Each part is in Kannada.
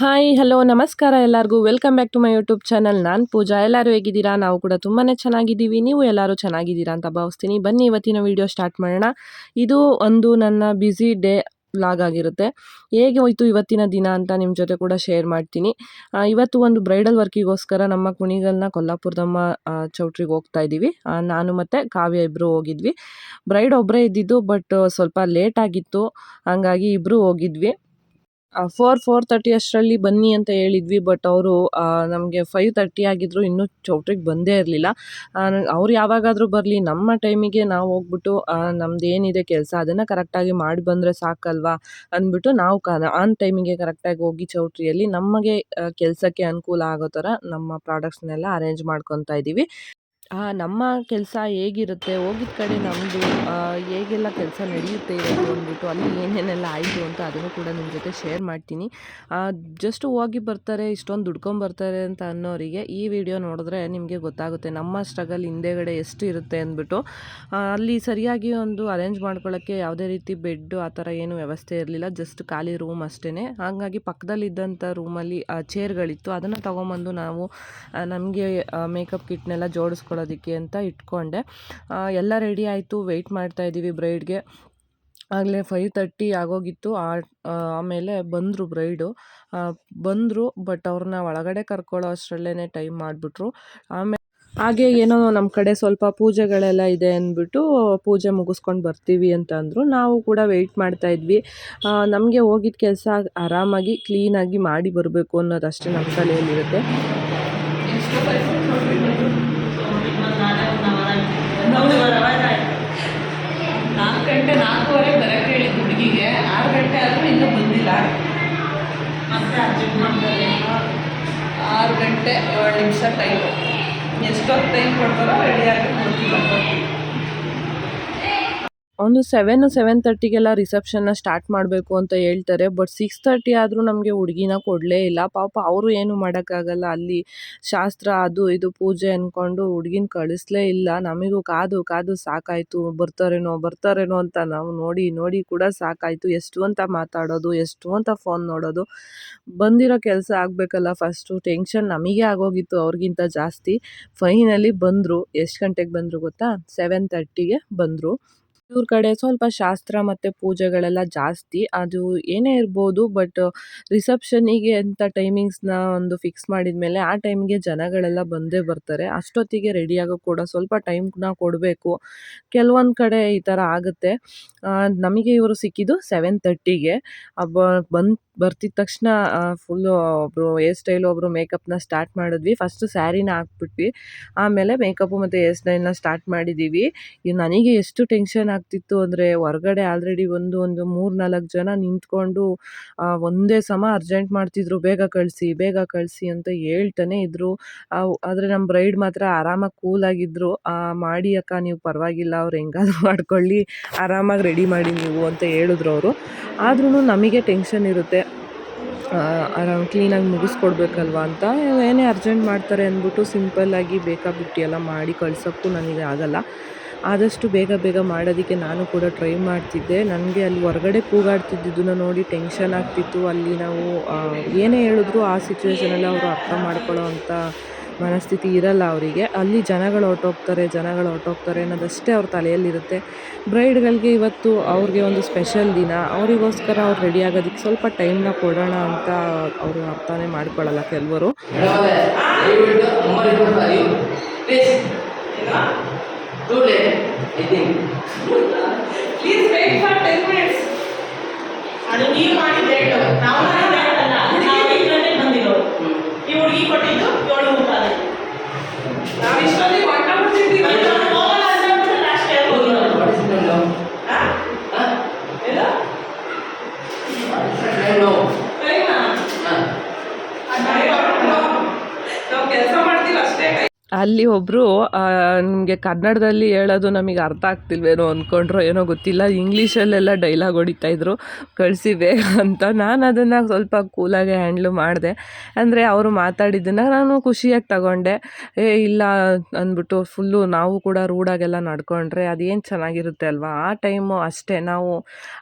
ಹಾಯ್ ಹಲೋ ನಮಸ್ಕಾರ ಎಲ್ಲರಿಗೂ. Welcome back to my YouTube channel ನಾನು ಪೂಜಾ. ಎಲ್ಲರೂ ಹೇಗಿದ್ದೀರಾ? ನಾವು ಕೂಡ ತುಂಬಾ ಚೆನ್ನಾಗಿದ್ದೀವಿ. ನೀವು ಎಲ್ಲರೂ ಚೆನ್ನಾಗಿದ್ದೀರಾ ಅಂತ ಭಾವಿಸ್ತೀನಿ. ಬನ್ನಿ, ಇವತ್ತಿನ ವಿಡಿಯೋ ಸ್ಟಾರ್ಟ್ ಮಾಡೋಣ. ಇದು ಒಂದು ನನ್ನ ಬ್ಯುಸಿ ಡೇ ವ್ಲಾಗ್ ಆಗಿರುತ್ತೆ. ಹೇಗೆ ಹೋಯ್ತು ಇವತ್ತಿನ ದಿನ ಅಂತ ನಿಮ್ಮ ಜೊತೆ ಕೂಡ ಶೇರ್ ಮಾಡ್ತೀನಿ. ಇವತ್ತು ಒಂದು ಬ್ರೈಡಲ್ ವರ್ಕಿಗೋಸ್ಕರ ನಮ್ಮ ಕುಣಿಗಲ್ನ ಕೊಲ್ಲಾಪುರದಮ್ಮ ಚೌಟ್ರಿಗೆ ಹೋಗ್ತಾ ಇದ್ದೀವಿ. ನಾನು ಮತ್ತು ಕಾವ್ಯ ಇಬ್ಬರು ಹೋಗಿದ್ವಿ. ಬ್ರೈಡ್ ಒಬ್ಬರೇ ಇದ್ದಿದ್ದು ಬಟ್ ಸ್ವಲ್ಪ ಲೇಟ್ ಆಗಿತ್ತು. ಹಂಗಾಗಿ ಇಬ್ಬರು ಹೋಗಿದ್ವಿ. ಫೋರ್ ಫೋರ್ ತರ್ಟಿ ಅಷ್ಟರಲ್ಲಿ ಬನ್ನಿ ಅಂತ ಹೇಳಿದ್ವಿ ಬಟ್ ಅವರು ನಮಗೆ ಫೈವ್ ತರ್ಟಿ ಆಗಿದ್ರು, ಇನ್ನೂ ಚೌಟ್ರಿಗೆ ಬಂದೇ ಇರಲಿಲ್ಲ. ಅವ್ರು ಯಾವಾಗಾದರೂ ಬರಲಿ, ನಮ್ಮ ಟೈಮಿಗೆ ನಾವು ಹೋಗ್ಬಿಟ್ಟು ನಮ್ದು ಏನಿದೆ ಕೆಲಸ, ಅದನ್ನು ಕರೆಕ್ಟಾಗಿ ಮಾಡಿ ಬಂದರೆ ಸಾಕಲ್ವಾ ಅಂದ್ಬಿಟ್ಟು ನಾವು ಕ ಆನ್ ಟೈಮಿಗೆ ಕರೆಕ್ಟಾಗಿ ಹೋಗಿ ಚೌಟ್ರಿಯಲ್ಲಿ ನಮಗೆ ಕೆಲಸಕ್ಕೆ ಅನುಕೂಲ ಆಗೋ ಥರ ನಮ್ಮ ಪ್ರಾಡಕ್ಟ್ಸ್ನೆಲ್ಲ ಅರೇಂಜ್ ಮಾಡ್ಕೊತಾ ಇದ್ದೀವಿ ನಮ್ಮ ಕೆಲಸ ಹೇಗಿರುತ್ತೆ? ಹೋಗಿದ್ದ ಕಡೆ ನಮ್ಮದು ಹೇಗೆಲ್ಲ ಕೆಲಸ ನಡೆಯುತ್ತೆ ಇವತ್ತು ಅಂದ್ಬಿಟ್ಟು ಅಲ್ಲಿ ಏನೇನೆಲ್ಲ ಆಯಿತು ಅಂತ ಅದನ್ನು ಕೂಡ ನಿಮ್ಮ ಜೊತೆ ಶೇರ್ ಮಾಡ್ತೀನಿ. ಜಸ್ಟ್ ಹೋಗಿ ಬರ್ತಾರೆ, ಇಷ್ಟೊಂದು ದುಡ್ಕೊಂಬರ್ತಾರೆ ಅಂತ ಅನ್ನೋರಿಗೆ ಈ ವಿಡಿಯೋ ನೋಡಿದ್ರೆ ನಿಮಗೆ ಗೊತ್ತಾಗುತ್ತೆ. ನಮ್ಮ ಸ್ಟ್ರಗಲ್ ಹಿಂದೆಗಡೆ ಎಷ್ಟು ಇರುತ್ತೆ ಅಂದ್ಬಿಟ್ಟು. ಅಲ್ಲಿ ಸರಿಯಾಗಿ ಒಂದು ಅರೇಂಜ್ ಮಾಡ್ಕೊಳ್ಳೋಕ್ಕೆ ಯಾವುದೇ ರೀತಿ ಬೆಡ್ಡು ಆ ಥರ ಏನು ವ್ಯವಸ್ಥೆ ಇರಲಿಲ್ಲ. ಜಸ್ಟ್ ಖಾಲಿ ರೂಮ್ ಅಷ್ಟೇ ಹಾಗಾಗಿ ಪಕ್ಕದಲ್ಲಿದ್ದಂಥ ರೂಮಲ್ಲಿ ಚೇರ್ಗಳಿತ್ತು. ಅದನ್ನು ತೊಗೊಂಬಂದು ನಾವು ನಮಗೆ ಮೇಕಪ್ ಕಿಟ್ನೆಲ್ಲ ಜೋಡಿಸ್ಕೊಳ್ಳೋದಕ್ಕೆ ಅಂತ ಇಟ್ಕೊಂಡೆ. ಎಲ್ಲ ರೆಡಿ ಆಯಿತು. ವೆಯ್ಟ್ ಮಾಡ್ತಾ ಇದ್ದೀವಿ ಬ್ರೈಡ್ಗೆ ಆಗಲೇ ಫೈವ್ ತರ್ಟಿ ಆಗೋಗಿತ್ತು. ಆಮೇಲೆ ಬಂದರು ಬ್ರೈಡು ಬಂದರು ಬಟ್ ಅವ್ರನ್ನ ಒಳಗಡೆ ಕರ್ಕೊಳ್ಳೋ ಅಷ್ಟರಲ್ಲೇ ಟೈಮ್ ಮಾಡಿಬಿಟ್ರು. ಆಮೇಲೆ ಹಾಗೆ ಏನೋ ನಮ್ಮ ಕಡೆ ಸ್ವಲ್ಪ ಪೂಜೆಗಳೆಲ್ಲ ಇದೆ ಅಂದ್ಬಿಟ್ಟು ಪೂಜೆ ಮುಗಿಸ್ಕೊಂಡು ಬರ್ತೀವಿ ಅಂತ ಅಂದರು. ನಾವು ಕೂಡ ವೆಯ್ಟ್ ಮಾಡ್ತಾ ಇದ್ವಿ. ನಮಗೆ ಹೋಗಿದ್ದ ಕೆಲಸ ಆರಾಮಾಗಿ ಕ್ಲೀನಾಗಿ ಮಾಡಿ ಬರಬೇಕು ಅನ್ನೋದಷ್ಟೇ ನಮ್ಮ ತಲೆಯಲ್ಲಿರುತ್ತೆ. ನಾಲ್ಕು ಗಂಟೆ ನಾಲ್ಕೂವರೆ ಬರಕ್ಕೆ ಹೇಳಿದ್ದು ಹುಡುಗಿಗೆ. ಆರು ಗಂಟೆ ಆದರೂ ಇನ್ನೂ ಬಂದಿಲ್ಲ. ಮತ್ತೆ ಅರ್ಜೆಂಟ್ ಮಾಡ್ತಾರೆ. ಆರು ಗಂಟೆ ಏಳು ನಿಮಿಷ ಟೈಮು ಎಷ್ಟೊತ್ತು ಟೈಮ್ ಕೊಡ್ತಾರೋ ರೆಡಿಯಾಗಿ ಕೊಡ್ತೀವಿ ಒಂದು ಸೆವೆನ್ ಸೆವೆನ್ ತರ್ಟಿಗೆಲ್ಲ ರಿಸೆಪ್ಷನ್ನ ಸ್ಟಾರ್ಟ್ ಮಾಡಬೇಕು ಅಂತ ಹೇಳ್ತಾರೆ. ಬಟ್ ಸಿಕ್ಸ್ ತರ್ಟಿ ಆದರೂ ನಮಗೆ ಹುಡುಗಿನ ಕೊಡಲೇ ಇಲ್ಲ. ಪಾಪ ಅವರು ಏನು ಮಾಡೋಕ್ಕಾಗಲ್ಲ. ಅಲ್ಲಿ ಶಾಸ್ತ್ರ, ಅದು, ಇದು, ಪೂಜೆ ಅಂದ್ಕೊಂಡು ಹುಡುಗಿನ ಕಳಿಸ್ಲೇ ಇಲ್ಲ. ನಮಗೂ ಕಾದು ಕಾದು ಸಾಕಾಯಿತು. ಬರ್ತಾರೇನೋ ಬರ್ತಾರೇನೋ ಅಂತ ನಾವು ನೋಡಿ ನೋಡಿ ಕೂಡ ಸಾಕಾಯಿತು. ಎಷ್ಟು ಅಂತ ಮಾತಾಡೋದು, ಎಷ್ಟು ಅಂತ ಫೋನ್ ನೋಡೋದು. ಬಂದಿರೋ ಕೆಲಸ ಆಗಬೇಕಲ್ಲ ಫಸ್ಟು ಟೆನ್ಷನ್ ನಮಗೆ ಆಗೋಗಿತ್ತು ಅವ್ರಿಗಿಂತ ಜಾಸ್ತಿ. ಫೈನಲಿ ಬಂದರು. ಎಷ್ಟು ಗಂಟೆಗೆ ಬಂದರು ಗೊತ್ತಾ? ಸೆವೆನ್ ತರ್ಟಿಗೆ ಬಂದರು. ಇವ್ರ ಕಡೆ ಸ್ವಲ್ಪ ಶಾಸ್ತ್ರ ಮತ್ತು ಪೂಜೆಗಳೆಲ್ಲ ಜಾಸ್ತಿ. ಅದು ಏನೇ ಇರ್ಬೋದು ಬಟ್ ರಿಸೆಪ್ಷನಿಗೆ ಅಂತ ಟೈಮಿಂಗ್ಸ್ನ ಒಂದು ಫಿಕ್ಸ್ ಮಾಡಿದ ಮೇಲೆ ಆ ಟೈಮಿಗೆ ಜನಗಳೆಲ್ಲ ಬಂದೇ ಬರ್ತಾರೆ. ಅಷ್ಟೊತ್ತಿಗೆ ರೆಡಿ ಆಗೋಕ್ಕೆ ಕೂಡ ಸ್ವಲ್ಪ ಟೈಮ್ನ ಕೊಡಬೇಕು. ಕೆಲವೊಂದು ಕಡೆ ಈ ಥರ ಆಗುತ್ತೆ. ನಮಗೆ ಇವರು ಸಿಕ್ಕಿದ್ದು ಸೆವೆನ್ ತರ್ಟಿಗೆ ಬಂದು ಬರ್ತಿದ್ದ ತಕ್ಷಣ ಫುಲ್ಲು ಒಬ್ಬರು ಹೇರ್ ಸ್ಟೈಲು ಒಬ್ಬರು ಮೇಕಪ್ನ ಸ್ಟಾರ್ಟ್ ಮಾಡಿದ್ವಿ. ಫಸ್ಟು ಸ್ಯಾರಿನ ಹಾಕ್ಬಿಟ್ವಿ. ಆಮೇಲೆ ಮೇಕಪ್ಪು ಮತ್ತು ಹೇರ್ ಸ್ಟೈಲ್ನ ಸ್ಟಾರ್ಟ್ ಮಾಡಿದ್ದೀವಿ ಇದು ನನಗೆ ಎಷ್ಟು ಟೆನ್ಷನ್ ಆಗ್ತಿತ್ತು ಅಂದರೆ, ಹೊರಗಡೆ ಆಲ್ರೆಡಿ ಒಂದು ಒಂದು ಮೂರು ನಾಲ್ಕು ಜನ ನಿಂತ್ಕೊಂಡು ಒಂದೇ ಸಮ ಅರ್ಜೆಂಟ್ ಮಾಡ್ತಿದ್ರು. ಬೇಗ ಕಳಿಸಿ ಬೇಗ ಕಳಿಸಿ ಅಂತ ಹೇಳ್ತಾನೆ ಇದ್ದರು ಆದರೆ ನಮ್ಮ ಬ್ರೈಡ್ ಮಾತ್ರ ಆರಾಮಾಗಿ ಕೂಲಾಗಿದ್ದರು ಮಾಡಿ ಅಕ್ಕ, ನೀವು ಪರವಾಗಿಲ್ಲ. ಅವ್ರು ಹೆಂಗಾದ್ರೂ ಮಾಡ್ಕೊಳ್ಳಿ. ಆರಾಮಾಗಿ ರೆಡಿ ಮಾಡಿ ನೀವು ಅಂತ ಹೇಳಿದ್ರು ಅವರು. ಆದ್ರೂ ನಮಗೆ ಟೆನ್ಷನ್ ಇರುತ್ತೆ. ಆರಾಮ್ ಕ್ಲೀನಾಗಿ ಮುಗಿಸ್ಕೊಡ್ಬೇಕಲ್ವ ಅಂತ. ಏನೇ ಅರ್ಜೆಂಟ್ ಮಾಡ್ತಾರೆ ಅಂದ್ಬಿಟ್ಟು ಸಿಂಪಲ್ಲಾಗಿ ಬೇಕಾಬಿಟ್ಟಿ ಎಲ್ಲ ಮಾಡಿ ಕಳ್ಸೋಕ್ಕೂ ನನಗೆ ಆಗಲ್ಲ. ಆದಷ್ಟು ಬೇಗ ಬೇಗ ಮಾಡೋದಕ್ಕೆ ನಾನು ಕೂಡ ಟ್ರೈ ಮಾಡ್ತಿದ್ದೆ. ನನಗೆ ಅಲ್ಲಿ ಹೊರಗಡೆ ಕೂಗಾಡ್ತಿದ್ದಿದ್ದನ್ನು ನೋಡಿ ಟೆನ್ಷನ್ ಆಗ್ತಿತ್ತು. ಅಲ್ಲಿ ನಾವು ಏನೇ ಹೇಳಿದ್ರು ಆ ಸಿಚುವೇಷನಲ್ಲಿ ಅವರು ಅರ್ಥ ಮಾಡ್ಕೊಳ್ಳೋ ಅಂಥ ಮನಸ್ಥಿತಿ ಇರಲ್ಲ ಅವರಿಗೆ. ಅಲ್ಲಿ ಜನಗಳು ಹೊರ್ಟೋಗ್ತಾರೆ ಜನಗಳು ಹೊರ್ಟೋಗ್ತಾರೆ ಅನ್ನೋದಷ್ಟೇ ಅವ್ರ ತಲೆಯಲ್ಲಿರುತ್ತೆ. ಬ್ರೈಡ್ಗಳಿಗೆ ಇವತ್ತು ಅವ್ರಿಗೆ ಒಂದು ಸ್ಪೆಷಲ್ ದಿನ. ಅವರಿಗೋಸ್ಕರ ಅವ್ರು ರೆಡಿ ಆಗೋದಕ್ಕೆ ಸ್ವಲ್ಪ ಟೈಮ್ನ ಕೊಡೋಣ ಅಂತ ಅವರು ಅರ್ಥನೇ ಮಾಡ್ಕೊಳ್ಳಲ್ಲ ಕೆಲವರು. ಅದು ನೀವು ಮಾಡಿದ ರೇಟು ನಾವು ಈ ಹುಡುಗಿ ಕೊಟ್ಟಿದ್ದು ನಾವು ಇಷ್ಟೊಂದಿಗೆ ಹೊಂಟಾಗ್ಬಿಡ್ತಿದ್ದೀವಿ ಹೋಗಲ್ಲ ಅಂತ ಅಂದ್ಬಿಟ್ಟು ಲಾಸ್ಟ್ ಟೈಮ್ ಹೋಗಿರೋದು ಹಾಂ ಏನು ಟೈಮಾ ನಾವು ಕೆಲಸ ಮಾಡ್ತೀವಿ ಅಷ್ಟೇ ಅಲ್ಲಿ ಒಬ್ಬರು ನಿಮಗೆ ಕನ್ನಡದಲ್ಲಿ ಹೇಳೋದು ನಮಗೆ ಅರ್ಥ ಆಗ್ತಿಲ್ವೇನೋ ಅನ್ಕೊಂಡ್ರೋ ಏನೋ ಗೊತ್ತಿಲ್ಲ, ಇಂಗ್ಲೀಷಲ್ಲೆಲ್ಲ ಡೈಲಾಗ್ ಹೊಡಿತಾ ಇದ್ರು, ಕಳಿಸಿ ಬೇಗ ಅಂತ ನಾನು ಅದನ್ನು ಸ್ವಲ್ಪ ಕೂಲಾಗಿ ಹ್ಯಾಂಡ್ಲ್ ಮಾಡಿದೆ. ಅಂದರೆ ಅವರು ಮಾತಾಡಿದ್ದನ್ನು ನಾನು ಖುಷಿಯಾಗಿ ತಗೊಂಡೆ. ಏ, ಇಲ್ಲ ಅಂದ್ಬಿಟ್ಟು ಫುಲ್ಲು ನಾವು ಕೂಡ ರೂಡಾಗೆಲ್ಲ ನಡ್ಕೊಂಡ್ರೆ ಅದೇನು ಚೆನ್ನಾಗಿರುತ್ತೆ ಅಲ್ವಾ? ಆ ಟೈಮು ಅಷ್ಟೇ, ನಾವು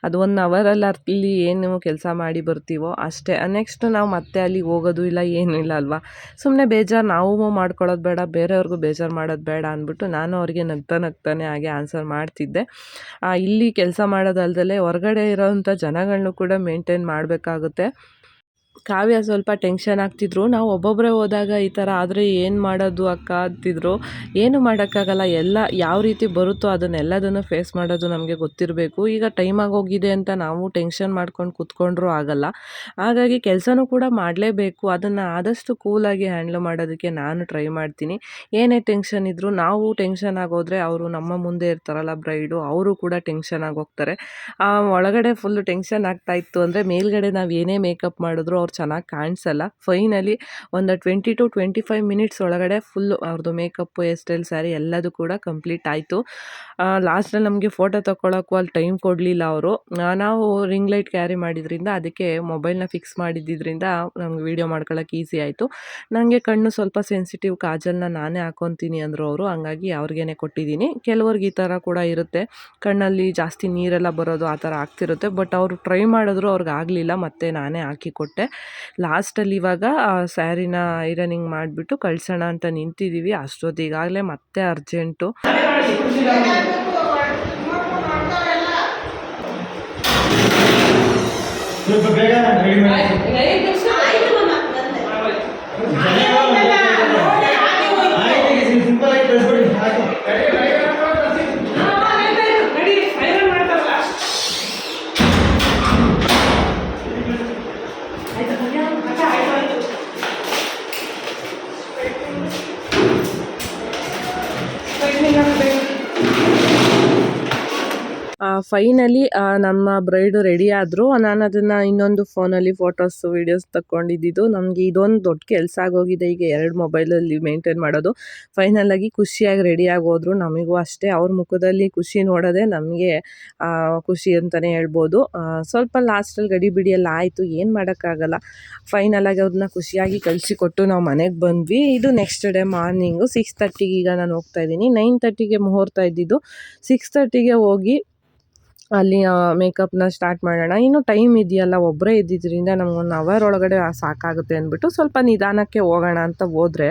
ಅದು ಒನ್ ಅವರಲ್ಲಿ ಅಲ್ಲಿ ಏನು ಕೆಲಸ ಮಾಡಿ ಬರ್ತೀವೋ ಅಷ್ಟೇ. ನೆಕ್ಸ್ಟ್ ನಾವು ಮತ್ತೆ ಅಲ್ಲಿಗೆ ಹೋಗೋದು ಇಲ್ಲ, ಏನೂ ಇಲ್ಲ ಅಲ್ವಾ? ಸುಮ್ಮನೆ ಬೇಜಾರು ನಾವು ಮಾಡ್ಕೊಳ್ಳೋದು ಬೇಡ ಬೇರೆಯವ್ರಿಗೂ ಬೇಜಾರು ಮಾಡೋದು ಬೇಡ ಅಂದ್ಬಿಟ್ಟು ನಾನು ಅವ್ರಿಗೆ ನಗ್ತಾ ನಗ್ತಾನೆ ಹಾಗೆ ಆನ್ಸರ್ ಮಾಡ್ತಿದ್ದೆ. ಇಲ್ಲಿ ಕೆಲಸ ಮಾಡೋದಲ್ದಲೆ ಹೊರಗಡೆ ಇರೋವಂಥ ಜನಗಳನ್ನೂ ಕೂಡ ಮೇಂಟೈನ್ ಮಾಡಬೇಕಾಗುತ್ತೆ. ಕಾವ್ಯ ಸ್ವಲ್ಪ ಟೆನ್ಷನ್ ಆಗ್ತಿದ್ರು. ನಾವು ಒಬ್ಬೊಬ್ಬರೇ ಹೋದಾಗ ಈ ಥರ ಆದರೆ ಏನು ಮಾಡೋದು ಅಕ್ಕ ಅಂತಿದ್ರು. ಏನು ಮಾಡೋಕ್ಕಾಗಲ್ಲ. ಎಲ್ಲ ಯಾವ ರೀತಿ ಬರುತ್ತೋ ಅದನ್ನೆಲ್ಲದನ್ನು ಫೇಸ್ ಮಾಡೋದು ನಮಗೆ ಗೊತ್ತಿರಬೇಕು. ಈಗ ಟೈಮ್ ಆಗೋಗಿದೆ ಅಂತ ನಾವು ಟೆನ್ಷನ್ ಮಾಡ್ಕೊಂಡು ಕೂತ್ಕೊಂಡ್ರೂ ಆಗಲ್ಲ. ಹಾಗಾಗಿ ಕೆಲಸನೂ ಕೂಡ ಮಾಡಲೇಬೇಕು. ಅದನ್ನು ಆದಷ್ಟು ಕೂಲಾಗಿ ಹ್ಯಾಂಡ್ಲ್ ಮಾಡೋದಕ್ಕೆ ನಾನು ಟ್ರೈ ಮಾಡ್ತೀನಿ. ಏನೇ ಟೆನ್ಷನ್ ಇದ್ದರೂ ನಾವು ಟೆನ್ಷನ್ ಆಗೋದ್ರೆ ಅವರು ನಮ್ಮ ಮುಂದೆ ಇರ್ತಾರಲ್ಲ ಬ್ರೈಡು ಅವರು ಕೂಡ ಟೆನ್ಷನ್ ಆಗೋಗ್ತಾರೆ ಒಳಗಡೆ ಫುಲ್ಲು ಟೆನ್ಷನ್ ಆಗ್ತಾ ಇತ್ತು ಅಂದರೆ ಮೇಲ್ಗಡೆ ನಾವು ಏನೇ ಮೇಕಪ್ ಮಾಡಿದ್ರು ಅವ್ರು ಚೆನ್ನಾಗಿ ಕಾಣಿಸಲ್ಲ. ಫೈನಲಿ ಒಂದು twenty to twenty five minutes ಒಳಗಡೆ ಫುಲ್ ಅವ್ರದ್ದು ಮೇಕಪ್ಪು ಹೇರ್ ಸ್ಟೈಲ್ ಸ್ಯಾರಿ ಎಲ್ಲದೂ ಕೂಡ ಕಂಪ್ಲೀಟ್ ಆಯಿತು. ಲಾಸ್ಟಲ್ಲಿ ನಮಗೆ ಫೋಟೋ ತಗೊಳ್ಳೋಕ್ಕೂ ಅಲ್ಲಿ ಟೈಮ್ ಕೊಡಲಿಲ್ಲ ಅವರು. ನಾವು ರಿಂಗ್ ಲೈಟ್ ಕ್ಯಾರಿ ಮಾಡಿದ್ರಿಂದ ಅದಕ್ಕೆ ಮೊಬೈಲ್ನ ಫಿಕ್ಸ್ ಮಾಡಿದ್ದಿದ್ರಿಂದ ನಮ್ಗೆ ವೀಡಿಯೋ ಮಾಡ್ಕೊಳ್ಳೋಕೆ ಈಸಿ ಆಯಿತು. ನನಗೆ ಕಣ್ಣು ಸ್ವಲ್ಪ ಸೆನ್ಸಿಟಿವ್ ಕಾಜಲ್ನ ನಾನೇ ಹಾಕೊತೀನಿ ಅಂದರು ಅವರು. ಹಂಗಾಗಿ ಅವ್ರಿಗೇನೆ ಕೊಟ್ಟಿದ್ದೀನಿ. ಕೆಲವ್ರಿಗೆ ಈ ಥರ ಕೂಡ ಇರುತ್ತೆ. ಕಣ್ಣಲ್ಲಿ ಜಾಸ್ತಿ ನೀರೆಲ್ಲ ಬರೋದು ಆ ಥರ ಆಗ್ತಿರುತ್ತೆ. ಬಟ್ ಅವರು ಟ್ರೈ ಮಾಡಿದ್ರು ಅವ್ರಿಗೆ ಆಗಲಿಲ್ಲ, ಮತ್ತೆ ನಾನೇ ಹಾಕಿ ಕೊಟ್ಟೆ. ಲಾಸ್ಟಲ್ಲಿ ಇವಾಗ ಸ್ಯಾರಿನ ಐರನಿಂಗ್ ಮಾಡಿಬಿಟ್ಟು ಕಳ್ಸೋಣ ಅಂತ ನಿಂತಿದ್ದೀವಿ ಅಷ್ಟೊತ್ತಿಗಾಗಲೇ ಮತ್ತೆ ಅರ್ಜೆಂಟು ಸ್ವಲ್ಪ ಬೇಗ ರೆಡಿ ಮಾಡಿ ಆಯ್ತು ಫೈನಲಿ ನಮ್ಮ ಬ್ರೈಡು ರೆಡಿ ಆದರು. ನಾನು ಅದನ್ನು ಇನ್ನೊಂದು ಫೋನಲ್ಲಿ ಫೋಟೋಸ್ ವೀಡಿಯೋಸ್ ತಗೊಂಡಿದ್ದು ನಮಗೆ ಇದೊಂದು ದೊಡ್ಡ ಕೆಲಸ ಆಗೋಗಿದೆ. ಈಗ ಎರಡು ಮೊಬೈಲಲ್ಲಿ ಮೇಂಟೈನ್ ಮಾಡೋದು. ಫೈನಲಾಗಿ ಖುಷಿಯಾಗಿ ರೆಡಿಯಾಗಿ ಹೋದ್ರು. ನಮಗೂ ಅಷ್ಟೇ. ಅವ್ರ ಮುಖದಲ್ಲಿ ಖುಷಿ ನೋಡೋದೇ ನಮಗೆ ಖುಷಿ ಅಂತಲೇ ಹೇಳ್ಬೋದು. ಸ್ವಲ್ಪ ಲಾಸ್ಟಲ್ಲಿ ಗಡಿ ಎಲ್ಲ ಆಯಿತು. ಏನು ಮಾಡೋಕ್ಕಾಗಲ್ಲ. ಫೈನಲಾಗಿ ಅವ್ರನ್ನ ಖುಷಿಯಾಗಿ ಕಳಿಸಿಕೊಟ್ಟು ನಾವು ಮನೆಗೆ ಬಂದ್ವಿ. ಇದು ನೆಕ್ಸ್ಟ್ ಡೇ ಮಾರ್ನಿಂಗು ಸಿಕ್ಸ್ ತರ್ಟಿಗೆ ಈಗ ನಾನು ಹೋಗ್ತಾ ಇದ್ದೀನಿ. ನೈನ್ ತರ್ಟಿಗೆ ಮುಹೂರ್ತ ಇದ್ದಿದ್ದು. ಸಿಕ್ಸ್ ತರ್ಟಿಗೆ ಹೋಗಿ ಅಲ್ಲಿ ಮೇಕಪ್ನ ಸ್ಟಾರ್ಟ್ ಮಾಡೋಣ. ಇನ್ನು ಟೈಮ್ ಇದೆಯಲ್ಲ ಒಬ್ಬರೇ ಇದ್ದಿದ್ದರಿಂದ ನಮ್ಗೆ ಒನ್ ಅವರ್ ಒಳಗಡೆ ಸಾಕಾಗುತ್ತೆ ಅಂದ್ಬಿಟ್ಟು ಸ್ವಲ್ಪ ನಿಧಾನಕ್ಕೆ ಹೋಗೋಣ ಅಂತ ಹೋದರೆ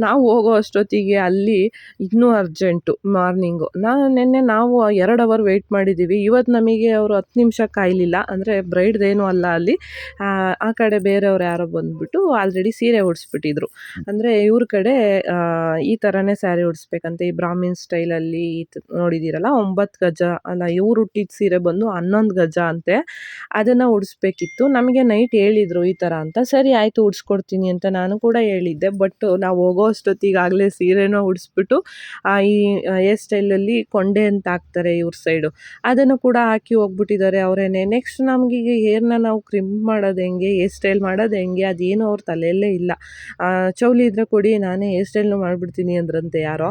ನಾವು ಹೋಗೋ ಅಷ್ಟೊತ್ತಿಗೆ ಅಲ್ಲಿ ಇನ್ನೂ ಅರ್ಜೆಂಟು ಮಾರ್ನಿಂಗು ನಾನು ನಿನ್ನೆ ನಾವು ಎರಡು ಅವರ್ ವೆಯ್ಟ್ ಮಾಡಿದ್ದೀವಿ ಇವತ್ತು ನಮಗೆ ಅವರು ಹತ್ತು ನಿಮಿಷ ಕಾಯಲಿಲ್ಲ. ಅಂದರೆ ಬ್ರೈಡ್ದೇನೂ ಅಲ್ಲ ಅಲ್ಲಿ. ಆ, ಕಡೆ ಬೇರೆಯವ್ರು ಯಾರೋ ಬಂದುಬಿಟ್ಟು ಆಲ್ರೆಡಿ ಸೀರೆ ಉಡಿಸ್ಬಿಟ್ಟಿದ್ರು. ಅಂದರೆ ಇವ್ರ ಕಡೆ ಈ ಥರನೇ ಸ್ಯಾರಿ ಉಡಿಸ್ಬೇಕಂತೆ. ಈ ಬ್ರಾಹ್ಮಿನ್ ಸ್ಟೈಲಲ್ಲಿ ನೋಡಿದ್ದೀರಲ್ಲ ಒಂಬತ್ತು ಗಜ ಅಲ್ಲ ಇವ್ರು ಹುಟ್ಟಿದ ಸೀರೆ ಬಂದು ಹನ್ನೊಂದು ಗಜ ಅಂತೆ. ಅದನ್ನು ಉಡಿಸ್ಬೇಕಿತ್ತು. ನಮಗೆ ನೈಟ್ ಹೇಳಿದರು ಈ ಥರ ಅಂತ. ಸರಿ, ಆಯಿತು, ಉಡಿಸ್ಕೊಡ್ತೀನಿ ಅಂತ ನಾನು ಕೂಡ ಹೇಳಿದ್ದೆ. ಬಟ್ ನಾವು ಹೋಗೋ ಅಷ್ಟೊತ್ತಿಗಾಗಲೇ ಸೀರೆನೂ ಉಡಿಸ್ಬಿಟ್ಟು ಈ ಹೇರ್ ಸ್ಟೈಲಲ್ಲಿ ಕೊಂಡೆ ಅಂತ ಹಾಕ್ತಾರೆ ಇವ್ರ ಸೈಡು. ಅದನ್ನು ಕೂಡ ಹಾಕಿ ಹೋಗ್ಬಿಟ್ಟಿದ್ದಾರೆ ಅವರೇನೆ. ನೆಕ್ಸ್ಟ್ ನಮಗೀಗ ಹೇರ್ನ ನಾವು ಕ್ರಿಮ್ ಮಾಡೋದು ಹೆಂಗೆ, ಹೇರ್ ಸ್ಟೈಲ್ ಮಾಡೋದು ಹೆಂಗೆ, ಅದೇನು ಅವ್ರ ತಲೆಯಲ್ಲೇ ಇಲ್ಲ. ಚೌಲಿ ಇದ್ರೆ ಕೊಡಿ, ನಾನೇ ಹೇರ್ ಸ್ಟೈಲ್ನು ಮಾಡಿಬಿಡ್ತೀನಿ ಅಂದ್ರಂತೆ ಯಾರೋ.